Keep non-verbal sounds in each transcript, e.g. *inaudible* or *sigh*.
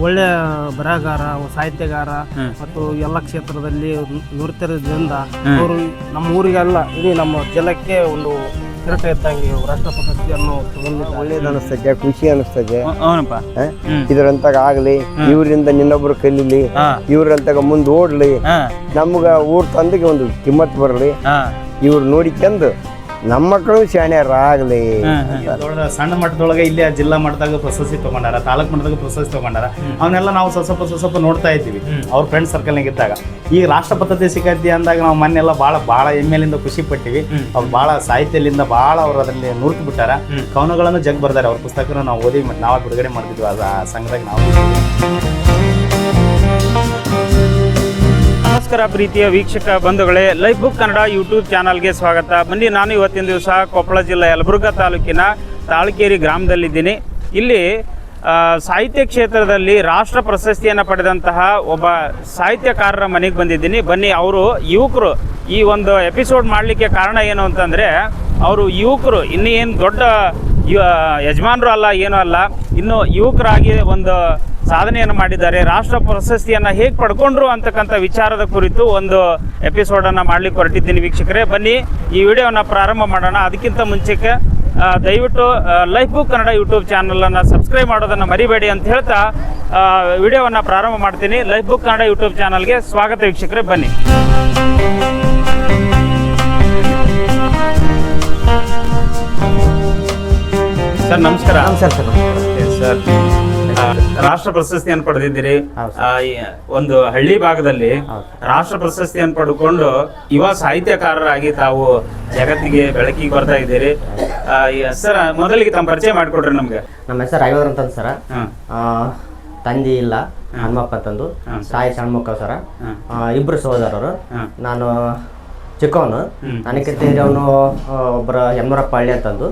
ಒಳ್ಳೆಯ ಬರಹಗಾರ ಸಾಹಿತ್ಯಗಾರ ಮತ್ತು ಎಲ್ಲ ಕ್ಷೇತ್ರದಲ್ಲಿ ನುರಿತಿರೋದ್ರಿಂದ ಅವರು ನಮ್ಮ ಊರಿಗೆಲ್ಲ ಇಡೀ ನಮ್ಮ ಜಿಲ್ಲಕ್ಕೆ ಒಂದು ಕಿರಟ ಇದ್ದಂಗೆ ರಾಷ್ಟ್ರ ಪ್ರಶಸ್ತಿಯನ್ನು ಒಳ್ಳೇದು ಅನಿಸ್ತದೆ ಖುಷಿ ಅನಿಸ್ತದೆ. ಇದರಂತಾಗ ಆಗ್ಲಿ ಇವರಿಂದ ನಿನ್ನೊಬ್ರು ಕಲೀಲಿ ಇವ್ರಂತಾಗ ಮುಂದೆ ಓಡ್ಲಿ ನಮ್ಗೆ ಊರ್ ತಂದಿಗೆ ಒಂದು ಕಿಮ್ಮತ್ ಬರಲಿ ಇವ್ರು ನೋಡಿಕೊಂಡು ನಮ್ಮ ಮಕ್ಕಳು ಶಾಣ್ಯರಾಗಲಿ ಸಣ್ಣ ಮಟ್ಟದೊಳಗೆ ಇಲ್ಲಿ ಜಿಲ್ಲಾ ಮಟ್ಟದಾಗ ಪ್ರಶಸ್ತಿ ತಗೊಂಡಾರ ತಾಲೂಕ್ ಮಟ್ಟದಾಗ ಪ್ರಶಸ್ತಿ ತಗೊಂಡಾರ. ಅವನ್ನೆಲ್ಲ ನಾವು ಸ್ವಲ್ಪ ಸ್ವಲ್ಪ ಸ್ವಲ್ಪ ಸ್ವಲ್ಪ ನೋಡ್ತಾ ಇದ್ದೀವಿ. ಅವ್ರ ಫ್ರೆಂಡ್ ಸರ್ಕಲ್ನಾಗ ಇದ್ದಾಗ. ಈ ರಾಷ್ಟ್ರ ಪದ್ಧತಿ ಸಿಗತಿ ಅಂದಾಗ ನಾವು ಮೊನ್ನೆಲ್ಲ ಭಾಳ ಭಾಳ ಹೆಮ್ಮೆಲಿಂದ ಖುಷಿ ಪಟ್ಟಿವಿ. ಅವ್ರು ಭಾಳ ಸಾಹಿತ್ಯದಿಂದ ಭಾಳ ಅವ್ರು ಅದರಲ್ಲಿ ನುರ್ತು ಬಿಟ್ಟಾರ. ಕವನಗಳನ್ನು ಜಗ್ ಬರ್ದಾರೆ ಅವ್ರ ಪುಸ್ತಕನ ನಾವು ಓದಿ ನಾವು ನಾವೇ ಬಿಡುಗಡೆ ಮಾಡ್ತಿದ್ವಿ ಅದು ಆ ಸಂಘದಾಗ ನಾವು. ನಮಸ್ಕಾರ ಪ್ರೀತಿಯ ವೀಕ್ಷಕ ಬಂಧುಗಳೇ ಲೈಫ್ ಬುಕ್ ಕನ್ನಡ ಯೂಟ್ಯೂಬ್ ಚಾನಲ್ಗೆ ಸ್ವಾಗತ. ಬನ್ನಿ, ನಾನು ಇವತ್ತಿನ ದಿವಸ ಕೊಪ್ಪಳ ಜಿಲ್ಲೆ ಯಲಬುರ್ಗಾ ತಾಲೂಕಿನ ತಾಳ್ಕೇರಿ ಗ್ರಾಮದಲ್ಲಿದ್ದೀನಿ. ಇಲ್ಲಿ ಸಾಹಿತ್ಯ ಕ್ಷೇತ್ರದಲ್ಲಿ ರಾಷ್ಟ್ರ ಪ್ರಶಸ್ತಿಯನ್ನು ಪಡೆದಂತಹ ಒಬ್ಬ ಸಾಹಿತ್ಯಕಾರರ ಮನೆಗೆ ಬಂದಿದ್ದೀನಿ. ಬನ್ನಿ, ಅವರು ಯುವಕರು. ಈ ಒಂದು ಎಪಿಸೋಡ್ ಮಾಡಲಿಕ್ಕೆ ಕಾರಣ ಏನು ಅಂತಂದರೆ, ಅವರು ಯುವಕರು, ಇನ್ನೇನು ದೊಡ್ಡ ಯಜಮಾನರು ಅಲ್ಲ, ಏನೂ ಅಲ್ಲ, ಇನ್ನು ಯುವಕರಾಗಿ ಒಂದು ಸಾಧನೆಯನ್ನು ಮಾಡಿದ್ದಾರೆ. ರಾಷ್ಟ್ರ ಪ್ರಶಸ್ತಿಯನ್ನು ಹೇಗೆ ಪಡ್ಕೊಂಡ್ರು ಅಂತಕ್ಕಂಥ ವಿಚಾರದ ಕುರಿತು ಒಂದು ಎಪಿಸೋಡನ್ನು ಮಾಡ್ಲಿಕ್ಕೆ ಹೊರಟಿದ್ದೀನಿ ವೀಕ್ಷಕರೇ. ಬನ್ನಿ ಈ ವಿಡಿಯೋವನ್ನು ಪ್ರಾರಂಭ ಮಾಡೋಣ. ಅದಕ್ಕಿಂತ ಮುಂಚೆಗೆ ದಯವಿಟ್ಟು ಲೈಫ್ ಬುಕ್ ಕನ್ನಡ ಯೂಟ್ಯೂಬ್ ಚಾನಲನ್ನು ಸಬ್ಸ್ಕ್ರೈಬ್ ಮಾಡೋದನ್ನು ಮರಿಬೇಡಿ ಅಂತ ಹೇಳ್ತಾ ವಿಡಿಯೋವನ್ನು ಪ್ರಾರಂಭ ಮಾಡ್ತೀನಿ. ಲೈಫ್ ಬುಕ್ ಕನ್ನಡ ಯೂಟ್ಯೂಬ್ ಚಾನಲ್ಗೆ ಸ್ವಾಗತ ವೀಕ್ಷಕರೇ. ಬನ್ನಿ. ಸರ್ ನಮಸ್ಕಾರ. Sir sir? ರಾಷ್ಟ್ರ ಪ್ರಶಸ್ತಿಯನ್ನು ಪಡೆದಿದ್ದೀರಿ. ಒಂದು ಹಳ್ಳಿ ಭಾಗದಲ್ಲಿ ರಾಷ್ಟ್ರ ಪ್ರಶಸ್ತಿಯನ್ನು ಪಡ್ಕೊಂಡು ಯುವ ಸಾಹಿತ್ಯಕಾರರಾಗಿ ತಾವು ಜಗತ್ತಿಗೆ ಬೆಳಕಿಗೆ ಬರ್ತಾ ಇದ್ದೀರಿ. ಸರ್ ಮೊದಲಿಗೆ ತಮ್ಮ ಪರಿಚಯ ಮಾಡಿಕೊಡ್ರಿ ನಮ್ಗೆ. ನಮ್ಮ ಹೆಸರು ರಾಯವರ್ ಅಂತ ಸರ. ತಂದಿ ಇಲ್ಲ ಹನುಮಪ್ಪ ತಂದು ಸಾಯಿ ಸಣ್ಮಕ್ಕ ಸರ. ಇಬ್ರು ಸಹೋದರರು. ನಾನು ಚಿಕ್ಕವನು. ಹ್ಮ್. ಅವನು ಒಬ್ಬರ ಯಮನೂರಪ್ಪ ಹಳ್ಳಿ ಅಂತಂದು.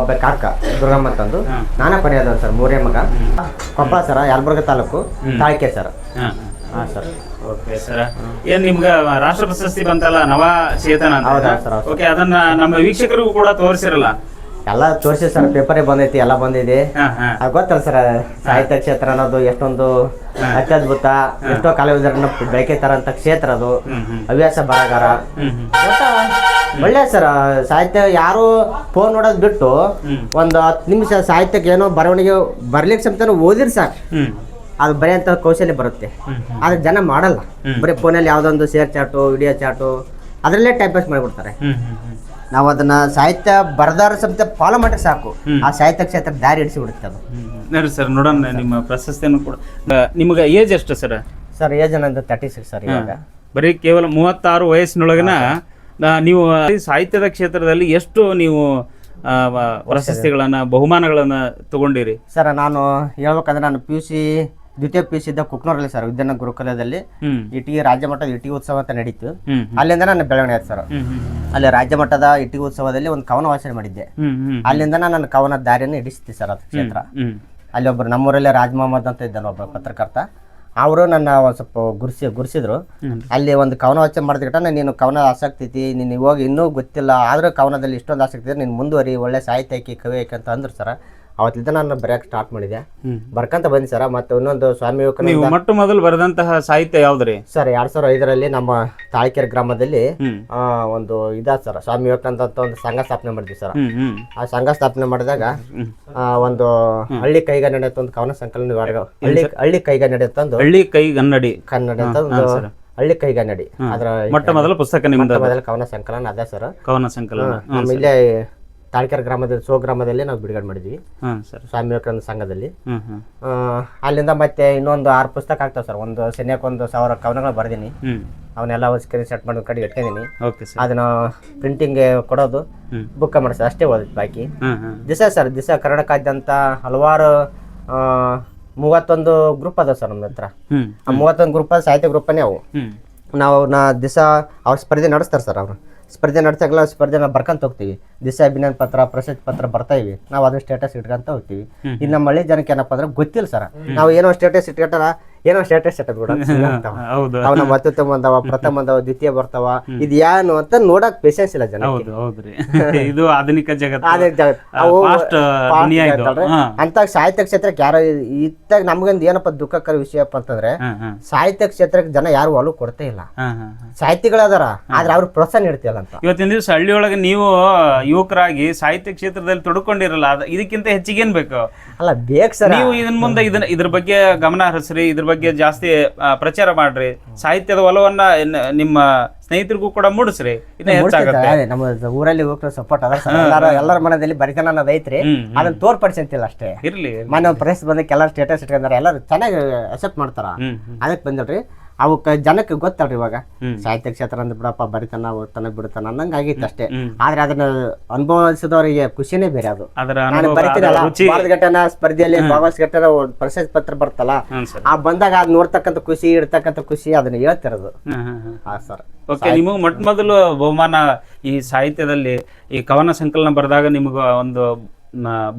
ಒಬ್ಬ ಕಾಕ ದುರ್ಗಮ್ಮ ಅಂತಂದು. ನಾನೇ ಕೊನೆಯದ ಸರ್ ಮೂರೇ ಮಗ. Koppal sir Yelburga taluk Talke sir. ಹಾ ಸರ್. Okay sir. ಏನ್ ನಿಮ್ಗೆ ರಾಷ್ಟ್ರ ಪ್ರಶಸ್ತಿ ಬಂತಲ್ಲ ನವ ಚೇತನ ಅಂತ? ಹೌದಾ ಸರ್, ಓಕೆ ಅದನ್ನ ನಮ್ಮ ವೀಕ್ಷಕರಿಗೂ ಕೂಡ ತೋರಿಸಿರಲ್ಲ. ಎಲ್ಲ ತೋರಿಸಿ ಸರ್ ಪೇಪರೇ ಬಂದೈತಿ ಎಲ್ಲ ಬಂದಿದೆ. ಅದು ಗೊತ್ತಲ್ಲ ಸರ್ ಸಾಹಿತ್ಯ ಕ್ಷೇತ್ರ ಅನ್ನೋದು ಎಷ್ಟೊಂದು ಅತ್ಯದ್ಭುತ ಎಷ್ಟೋ ಕಲಾವಿದರನ್ನ ತರಂತ ಕ್ಷೇತ್ರ ಅದು. ಹವ್ಯಾಸ ಬರಗಾರ ಒಳ್ಳೆ ಸರ್ ಸಾಹಿತ್ಯ ಯಾರು ಫೋನ್ ನೋಡೋದು ಬಿಟ್ಟು. ಒಂದು ಹತ್ತು ನಿಮಿಷ ಸಾಹಿತ್ಯಕ್ಕೆ ಏನೋ ಬರವಣಿಗೆ ಬರ್ಲಿಕ್ಕೆ ಸಮೇತ ಓದಿರಿ ಸರ್. ಅದು ಬರೆಯಂತ ಕೌಶಲ್ಯ ಬರುತ್ತೆ. ಆದ್ರೆ ಜನ ಮಾಡಲ್ಲ. ಬರೀ ಫೋನಲ್ಲಿ ಯಾವುದೊಂದು ಶೇರ್ ಚಾಟು ವಿಡಿಯೋ ಚಾಟು ಅದರಲ್ಲೇ ಟೈಪ್ ಪಾಸ್ ಮಾಡಿಬಿಡ್ತಾರೆ. ನಾವು ಅದನ್ನ ಸಾಹಿತ್ಯ ಬರದಾರ ಸಮೇತ ಫಾಲೋ ಮಾಡ್ರೆ ಸಾಕು. ಆ ಸಾಹಿತ್ಯ ಕ್ಷೇತ್ರ ದಾರಿ ಹಿಡಿಸಿ ಬಿಡುತ್ತೆ ಅದು ನೋಡ್ರಿ ಸರ್ ನೋಡೋಣ ನಿಮ್ಮ ಪ್ರಶಸ್ತಿಯನ್ನು ಕೂಡ. ನಿಮಗೆ ಏಜ್ ಎಷ್ಟು ಸರ್? ಸರ್ ಏಜ್ ನಂದು ತರ್ಟಿ ಸಿಕ್ಸ್ ಸರ್ ಇವಾಗ. ಬರೀ ಕೇವಲ ಮೂವತ್ತಾರು ವಯಸ್ಸಿನೊಳಗಿನ ನೀವು ಸಾಹಿತ್ಯದ ಕ್ಷೇತ್ರದಲ್ಲಿ ಎಷ್ಟು ನೀವು ಪ್ರಶಸ್ತಿಗಳನ್ನ ಬಹುಮಾನಗಳನ್ನ ತಗೊಂಡಿರಿ? ಸರ್ ನಾನು ಹೇಳ್ಬೇಕಂದ್ರೆ ನಾನು ಪಿ ಯು ಸಿ ದ್ವಿತೀಯ ಪಿ ಯು ಕುಕ್ನೂರಲ್ಲಿ ಸರ್ ವಿದ್ಯಾನ ಗುರುಕುಲದಲ್ಲಿ ಇಟಿ ರಾಜ್ಯ ಮಟ್ಟದ ಇಟಿ ಉತ್ಸವ ಅಂತ ನಡೀತು. ಅಲ್ಲಿಂದ ನನ್ನ ಬೆಳವಣಿಗೆ ಆಯ್ತು ಸರ್. ಅಲ್ಲಿ ರಾಜ್ಯ ಮಟ್ಟದ ಇಟಿ ಉತ್ಸವದಲ್ಲಿ ಒಂದು ಕವನ ವಾಚನ ಮಾಡಿದ್ದೆ. ಅಲ್ಲಿಂದ ನನ್ನ ಕವನ ದಾರಿಯನ್ನು ಹಿಡಿಸ್ತಿ ಸರ್ ಅದು ಕ್ಷೇತ್ರ. ಅಲ್ಲಿ ಒಬ್ಬರು ನಮ್ಮೂರಲ್ಲೇ ರಾಜ್ ಮೊಹಮ್ಮದ್ ಅಂತ ಇದ್ದಾನೆ ಒಬ್ಬ ಪತ್ರಕರ್ತ. ಅವರು ನನ್ನ ಸ್ವಲ್ಪ ಗುರ್ಸಿ ಗುರ್ಸಿದ್ರು. ಅಲ್ಲಿ ಒಂದು ಕವನ ವಾಚನ ಮಾಡಿದ ನೀನು ಕವನ ಆಸಕ್ತಿ ಐತಿ ನೀನು ಹೋಗಿ ಇನ್ನೂ ಗೊತ್ತಿಲ್ಲ ಆದರೂ ಕವನದಲ್ಲಿ ಇಷ್ಟೊಂದು ಆಸಕ್ತಿ ಇದೆ ನೀನು ಮುಂದುವರಿ ಒಳ್ಳೆ ಸಾಹಿತ್ಯ ಆಕಿ ಕವಿ ಅಂತ ಅಂದ್ರು ಸರ್. ಅವತ್ತಿಂದ ನಾನು ಬರೆಯಕ್ಕೆ ಸ್ಟಾರ್ಟ್ ಮಾಡಿದೆ. ಬರ್ಕಂತ ಬಂದಿ ಸರ್ ಮತ್ತೆ ಇನ್ನೊಂದು ಸ್ವಾಮಿ ನೀವು ವಿವೇಕಾನಂದ ಮೊಟ್ಟ ಮೊದಲು ಬರೆದಂತಹ ಸಾಹಿತ್ಯ ಯಾವ್ದ್ರಿ? ಸರ್ ಎರಡ್ ಸಾವಿರದ ಐದರಲ್ಲಿ ನಮ್ಮ ತಾಳಿಕೆರೆ ಗ್ರಾಮದಲ್ಲಿ ಆ, ಒಂದು ಇದಾ ಸರ್ ಸ್ವಾಮಿ ವಿವೇಕಾನಂದ ಅಂತ ಒಂದು ಸಂಘ ಸ್ಥಾಪನೆ ಮಾಡಿದ್ವಿ ಸರ್. ಹ್ಮ್ ಹ್ಮ್. ಆ ಸಂಘ ಸ್ಥಾಪನೆ ಮಾಡಿದಾಗ ಆ, ಒಂದು ಹಳ್ಳಿ ಕೈಗ ನಡೆಯುತ್ತ ಒಂದು ಕವನ ಸಂಕಲನ ಹಳ್ಳಿ ಹಳ್ಳಿ ಕೈಗ ನಡೆಯುತ್ತಂದು ಹಳ್ಳಿ ಕೈ ಗನ್ನಡಿ ಕನ್ನಡ ಅಂತ ಒಂದು ಹಳ್ಳಿ ಕೈಗನ್ನಡಿ ಅದರ ಮೊಟ್ಟ ಮೊದಲ ಪುಸ್ತಕ ನಿಮ್ಮ ಮೊದಲ ಕವನ ಸಂಕಲನ ಅದ ಸರ್. ಕವನ ಸಂಕಲನ. ನಮ್ಮ ಇಲ್ಲೇ ತಾಳ್ಕೆರೆ ಗ್ರಾಮದಲ್ಲಿ ಸೋ ಗ್ರಾಮದಲ್ಲಿ ನಾವು ಬಿಡುಗಡೆ ಮಾಡಿದ್ವಿ. ಹಾ ಸರ್. ಸ್ವಾಮಿ ವಿವೇಕಾನಂದ ಸಂಘದಲ್ಲಿ. ಹ್ಮ್ ಹ್ಮ್. ಆ, ಅಲ್ಲಿಂದ ಮತ್ತೆ ಇನ್ನೊಂದು ಆರು ಪುಸ್ತಕ ಆಗ್ತಾವೆ ಸರ್. ಒಂದು ಸೆನ್ಯಾಕ್ ಒಂದು ಸಾವಿರ ಕವನಗಳು ಬರ್ದೀನಿ. ಹ್ಮ್. ಅವನ್ನೆಲ್ಲ ಒಂದು ಸ್ಕ್ರೀನ್ ಶಾಟ್ ಮಾಡಿ ಕಡೆ ಇಟ್ಕೊಂಡಿನಿ. Okay sir. ಅದನ್ನ ಪ್ರಿಂಟಿಂಗ್ ಕೊಡೋದು ಹ್ಮ್. ಬುಕ್ ಮಾಡಿಸೋದು ಅಷ್ಟೇ ಓದಿತ್ತು ಬಾಕಿ. ಹ್ಮ್ ಹ್ಮ್. ದಿವಸ ಸರ್ ದಿವಸ ಕರ್ನಾಟಕಾದ್ಯಂತ ಹಲವಾರು ಆ, ಮೂವತ್ತೊಂದು ಗ್ರೂಪ್ ಅದಾವ ಸರ್ ನಮ್ಮ ಹತ್ರ ಹ್ಮ್ ಆ ಮೂವತ್ತೊಂದು ಗ್ರೂಪ್ ಸಾಹಿತ್ಯ ಗ್ರೂಪನೇ ಅವು. ಹ್ಮ್. ನಾವು ನಾ ದಿವಸ ಅವ್ರ ಸ್ಪರ್ಧೆ ನಡೆಸ್ತಾರೆ ಸರ್ ಅವರು. ಸ್ಪರ್ಧೆ ನಡೆಸಾಗಲ್ಲ ಸ್ಪರ್ಧೆ ನಾವು ಬರ್ಕೊಂತ ಹೋಗ್ತೀವಿ. ದಿವಸ ಅಭಿನಯನ ಪತ್ರ ಪ್ರಶಸ್ತಿ ಪತ್ರ ಬರ್ತಾ ಇವಿ ನಾವು ಅದನ್ನ ಸ್ಟೇಟಸ್ ಇಟ್ಕೊಂತ ಹೋಗ್ತೀವಿ. ಇನ್ನು ನಮ್ಮ ಹಳ್ಳಿ ಜನಕ್ಕೆ ಏನಪ್ಪ ಅಂದ್ರೆ ಗೊತ್ತಿಲ್ಲ ಸರ್. ನಾವು ಏನೋ ಸ್ಟೇಟಸ್ ಇಟ್ಕೊಂಡಾರ ಏನೋ ಸ್ಟೇಟಸ್ ಸೆಟ್ ಅವನ ಹೌದು. ಅವನ ಅತ್ಯುತ್ತಮ ಬಂದವ ಪ್ರಥಮ ಬಂದವ ದ್ವಿತೀಯ ಬರ್ತಾವ. ಇದು ಏನು ಅಂತ ನೋಡಕ್ ಪೇಷನ್ಸ್ ಇಲ್ಲ ಜನ ಹೌದು ಹೌದ್ರಿ *laughs* ಇದು ಆಧುನಿಕ ಜಗತ್ತು. ಅಂತ ಸಾಹಿತ್ಯ ಕ್ಷೇತ್ರಕ್ಕೆ ಯಾರ ಇತ್ತಾಗ ನಮ್ಗೊಂದು ಏನಪ್ಪ ದುಃಖಕರ ವಿಷಯಪ್ಪ ಅಂತಂದ್ರೆ ಸಾಹಿತ್ಯ ಕ್ಷೇತ್ರಕ್ಕೆ ಜನ ಯಾರು ಒಲವು ಕೊಡ್ತೇ ಇಲ್ಲ. ಸಾಹಿತಿಗಳದಾರ ಆದ್ರೆ ಅವ್ರು ಪ್ರೋತ್ಸಾಹ ನೀಡ್ತಿಲ್ಲ ಅಂತ. ಇವತ್ತಿನ ದಿವಸ ಹಳ್ಳಿಯೊಳಗೆ ನೀವು ಯುವಕರಾಗಿ ಸಾಹಿತ್ಯ ಕ್ಷೇತ್ರದಲ್ಲಿ ತೊಡ್ಕೊಂಡಿರಲ್ಲ ಅದ ಇದಕ್ಕಿಂತ ಹೆಚ್ಚಿಗೆ ಏನ್ ಬೇಕು? ಅಲ್ಲ ಬೇಕು ಸರ್. ನೀವು ಇದನ್ ಮುಂದೆ ಇದನ್ನ ಇದ್ರ ಬಗ್ಗೆ ಗಮನ ಹರಿಸ್ರಿ ಇದ್ರ ಬಗ್ಗೆ ಜಾಸ್ತಿ ಆ, ಪ್ರಚಾರ ಮಾಡ್ರಿ. ಸಾಹಿತ್ಯದ ಒಲವನ್ನ ನಿಮ್ಮ ಸ್ನೇಹಿತರಿಗೂ ಕೂಡ ಮೂಡಿಸ್ರಿ. ಇನ್ನ ಹೆಚ್ಚಾಗತ್ತೆ. ಅದೇ ನಮ್ಮ ಊರಲ್ಲಿ ಹೋಗ್ತಾರೆ ಸಪೋರ್ಟ್ ಅದ ಎಲ್ಲರ ಮನದಲ್ಲಿ ಬರಿತನ ಅನ್ನೋದು ಐತ್ರಿ. ಅದನ್ನ ತೋರ್ಪಡಿಸಂತಿಲ್ಲ ಅಷ್ಟೇ. ಇರ್ಲಿ ಮನೆ ಪ್ರೆಸ್ ಬಂದಕ್ಕೆ ಎಲ್ಲರೂ ಸ್ಟೇಟಸ್ ಇಟ್ಕೊಂಡಾರ. ಎಲ್ಲರೂ ಚೆನ್ನಾಗಿ ಅಕ್ಸೆಪ್ಟ್ ಮಾಡ್ತಾರ? ಅದಕ್ಕೆ ಬಂದಲ್ರಿ ಅವಕ್ಕೆ ಜನಕ್ಕೆ ಗೊತ್ತಲ್ರಿ ಇವಾಗ. ಸಾಹಿತ್ಯ ಕ್ಷೇತ್ರ ಅಂದ್ರೆ ಬಿಡಪ್ಪ ಬರಿತನ ಓದ್ತಾನ ಬಿಡ್ತಾನ ಅನ್ನಂಗ ಆಗಿತ್ತು ಅಷ್ಟೇ. ಆದ್ರೆ ಅದನ್ನ ಅನುಭವಿಸಿದವರಿಗೆ ಖುಷಿನೇ ಬೇರೆ ಅದು. ಅದರ ನಾನು ಅನುಭವ ಬರಿತೀನಲ್ಲ ಭಾರತ ಘಟನಾ ಸ್ಪರ್ಧೆಯಲ್ಲಿ ಭಾಗವಹಿಸ್ ಘಟನ ಪ್ರಶಸ್ತಿ ಪತ್ರ ಬರ್ತಲ್ಲ ಆ ಬಂದಾಗ ಅದ್ ನೋಡ್ತಕ್ಕಂಥ ಖುಷಿ ಇಡ್ತಕ್ಕಂಥ ಖುಷಿ ಅದನ್ನ ಹೇಳ್ತಿರೋದು. ಹಾ ಸರ್. ಓಕೆ ನಿಮಗೆ ಮೊಟ್ಟ ಮೊದಲು ಬಹುಮಾನ ಈ ಸಾಹಿತ್ಯದಲ್ಲಿ ಈ ಕವನ ಸಂಕಲನ ಬರೆದಾಗ ನಿಮಗೆ ಒಂದು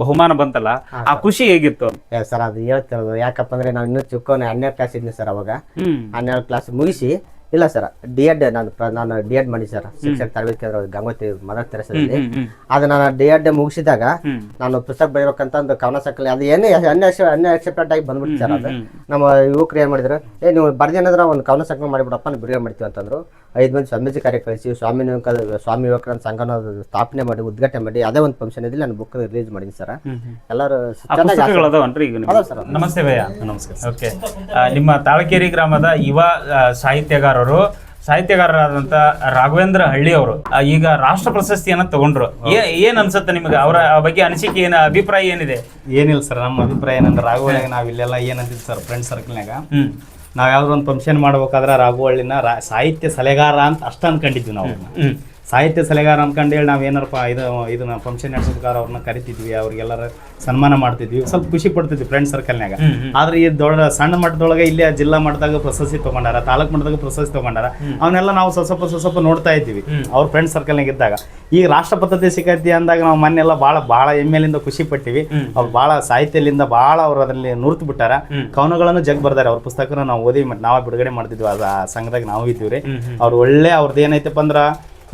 ಬಹುಮಾನ ಬಂತಲ್ಲ ಆ ಖುಷಿ ಹೇಗಿತ್ತು? ಸರ್ ಅದು ಹೇಳ್ತಿರೋದು. ಯಾಕಪ್ಪ ಅಂದ್ರೆ ನಾವು ಇನ್ನೂ ಚಿಕ್ಕವನೇ ಹನ್ನೆರಡು ಕ್ಲಾಸ್ ಇದ್ನಿ ಸರ್ ಅವಾಗ. ಹನ್ನೆರಡು ಕ್ಲಾಸ್ ಮುಗಿಸಿ ಇಲ್ಲ ಸರ್ ಡಿ ಎಡ್ ನಾನು ಪ್ರ- ನಾನು ಡಿ ಎಡ್ ಮಾಡಿ ಸರ್ ಶಿಕ್ಷಕ ತರಬೇತಿ ಕೇಂದ್ರ ಗಂಗೋತ್ರಿ ಮದರ್ ತೆರೆಸಲ್ಲಿ ಅದು ನಾನು ಡಿ ಎಡ್ ಮುಗಿಸಿದಾಗ ನಾನು ಪುಸ್ತಕ ಬರೀಬೇಕಂತ ಒಂದು ಕವನ ಸಂಕಲನ ಅದು ಏನೇ ಅನ್ಯ ಅನ್ಎಕ್ಸೆಪ್ಟೆಡ್ ಆಗಿ ಬಂದ್ಬಿಟ್ಟು ಸರ್ ಅದು. ನಮ್ಮ ಯುವಕರು ಏನು ಮಾಡಿದ್ರು ಏ ನೀವು ಬರ್ದೇನಾದ್ರೆ ಒಂದು ಕವನ ಸಂಕಲನ ಮಾಡಿಬಿಡಪ್ಪ ಬಿಡುಗಡೆ ಮಾಡ್ತೀವಿ ಅಂತಂದ್ರು. ಐದು ಮಂದಿ ಸ್ವಾಮೀಜಿ ಕಾರ್ಯ ಕಳಿಸಿ ಸ್ವಾಮಿ ವಿವೇಕಾನಂದ ಸ್ವಾಮಿ ಯುವಕರ ಸಂಘನ ಸ್ಥಾಪನೆ ಮಾಡಿ ಉದ್ಘಾಟನೆ ಮಾಡಿ ಅದೇ ಒಂದು ಫಂಕ್ಷನ್ ಇದ್ದಲ್ಲಿ ನಾನು ಬುಕ್ ರಿಲೀಸ್ ಮಾಡಿದ್ದೀನಿ ಸರ್. ಎಲ್ಲರೂ. ನಮಸ್ತೆ ಭಯ್ಯ. ನಮಸ್ಕಾರ ಓಕೆ ನಿಮ್ಮ ತಾಳಕೇರಿ ಗ್ರಾಮದ ಯುವ ಆ, ಸಾಹಿತ್ಯಗಾರರು ಸಾಹಿತ್ಯಗಾರರಾದಂತ ರಾಘವೇಂದ್ರ ಹಳ್ಳಿ ಅವರು. ಈಗ ರಾಷ್ಟ್ರ ಪ್ರಶಸ್ತಿಯನ್ನ ತಗೊಂಡ್ರು. ಏನ್ ಅನ್ಸುತ್ತೆ ನಿಮಗೆ? ಅವರ ಬಗ್ಗೆ ಅನಿಸಿಕೆ ಏನ ಅಭಿಪ್ರಾಯ ಏನಿದೆ? ಏನಿಲ್ಲ ಸರ್ ನಮ್ಮ ಅಭಿಪ್ರಾಯ ಏನಂದ್ರೆ ರಾಘವಳ್ಳಿಗೆ ನಾವು ಇಲ್ಲೆಲ್ಲ ಏನಂತಿದ್ವಿ ಸರ್ ಫ್ರೆಂಡ್ ಸರ್ಕಲ್ನಾಗ ನಾವ್ ನಾವು ಯಾವ್ದಾದ್ರು ಒಂದು ಫಂಕ್ಷನ್ ಮಾಡ್ಬೇಕಾದ್ರೆ ರಾಘವಳ್ಳಿನ ರಾ ಸಾಹಿತ್ಯ ಸಲಹೆಗಾರ ಅಂತ ಅಷ್ಟ ಅನ್ಕೊಂಡಿದ್ವಿ ನಾವು. ಸಾಹಿತ್ಯ ಸಲಹೆಗಾರ ಅನ್ಕೊಂಡು ಹೇಳಿ ನಾವು ಏನಾರಪ್ಪ ಇದು ಇದನ್ನ ಫಂಕ್ಷನ್ ನಡೆಸೋದಕ್ಕಾರ ಅವ್ರನ್ನ ಕರಿತಿದ್ವಿ ಅವ್ರಿಗೆಲ್ಲರ ಸನ್ಮಾನ ಮಾಡ್ತಿದ್ವಿ. ಸ್ವಲ್ಪ ಖುಷಿ ಪಡ್ತಿದ್ವಿ ಫ್ರೆಂಡ್ ಸರ್ಕಲ್ನಾಗ. ಆದ್ರೆ ಈ ದೊಡ್ಡ ಸಣ್ಣ ಮಟ್ಟದೊಳಗೆ ಇಲ್ಲಿ ಜಿಲ್ಲಾ ಮಟ್ಟದಾಗ ಪ್ರಶಸ್ತಿ ತಗೊಂಡಾರ ತಾಲೂಕ್ ಮಟ್ಟದಾಗ ಪ್ರಶಸ್ತಿ ತಗೊಂಡಾರ ಅವನ್ನೆಲ್ಲ ನಾವು ಸ್ವಲ್ಪ ಸ್ವಲ್ಪ ನೋಡ್ತಾ ಇದ್ದೀವಿ. ಅವ್ರ ಫ್ರೆಂಡ್ ಸರ್ಕಲ್ನಾಗ ಇದ್ದಾಗ. ಈಗ ರಾಷ್ಟ್ರ ಪದ್ಧತಿ ಸಿಕ್ಕೈತಿ ಅಂದಾಗ ನಾವು ಮೊನ್ನೆಲ್ಲ ಭಾಳ ಭಾಳ ಎಮ್ಮೆಲಿಂದ ಖುಷಿ ಪಟ್ಟಿವಿ. ಅವ್ರು ಬಹಳ ಸಾಹಿತ್ಯಲಿಂದ ಬಹಳ ಅವ್ರು ಅದರಲ್ಲಿ ನುರ್ತು ಬಿಟ್ಟಾರ. ಕವನಗಳನ್ನು ಜಗ್ ಬರ್ದಾರೆ. ಅವ್ರ ಪುಸ್ತಕನ ನಾವು ಓದಿ ಮತ್ತೆ ನಾವೇ ಬಿಡುಗಡೆ ಮಾಡ್ತಿದ್ವಿ. ಅದು ಆ ಸಂಘದಾಗ ನಾವು ಇದ್ದೀವಿ ರೀ ಅವ್ರು ಒಳ್ಳೆ ಅವ್ರದ್ದು ಏನೈತಪ್ಪ ಅಂದ್ರ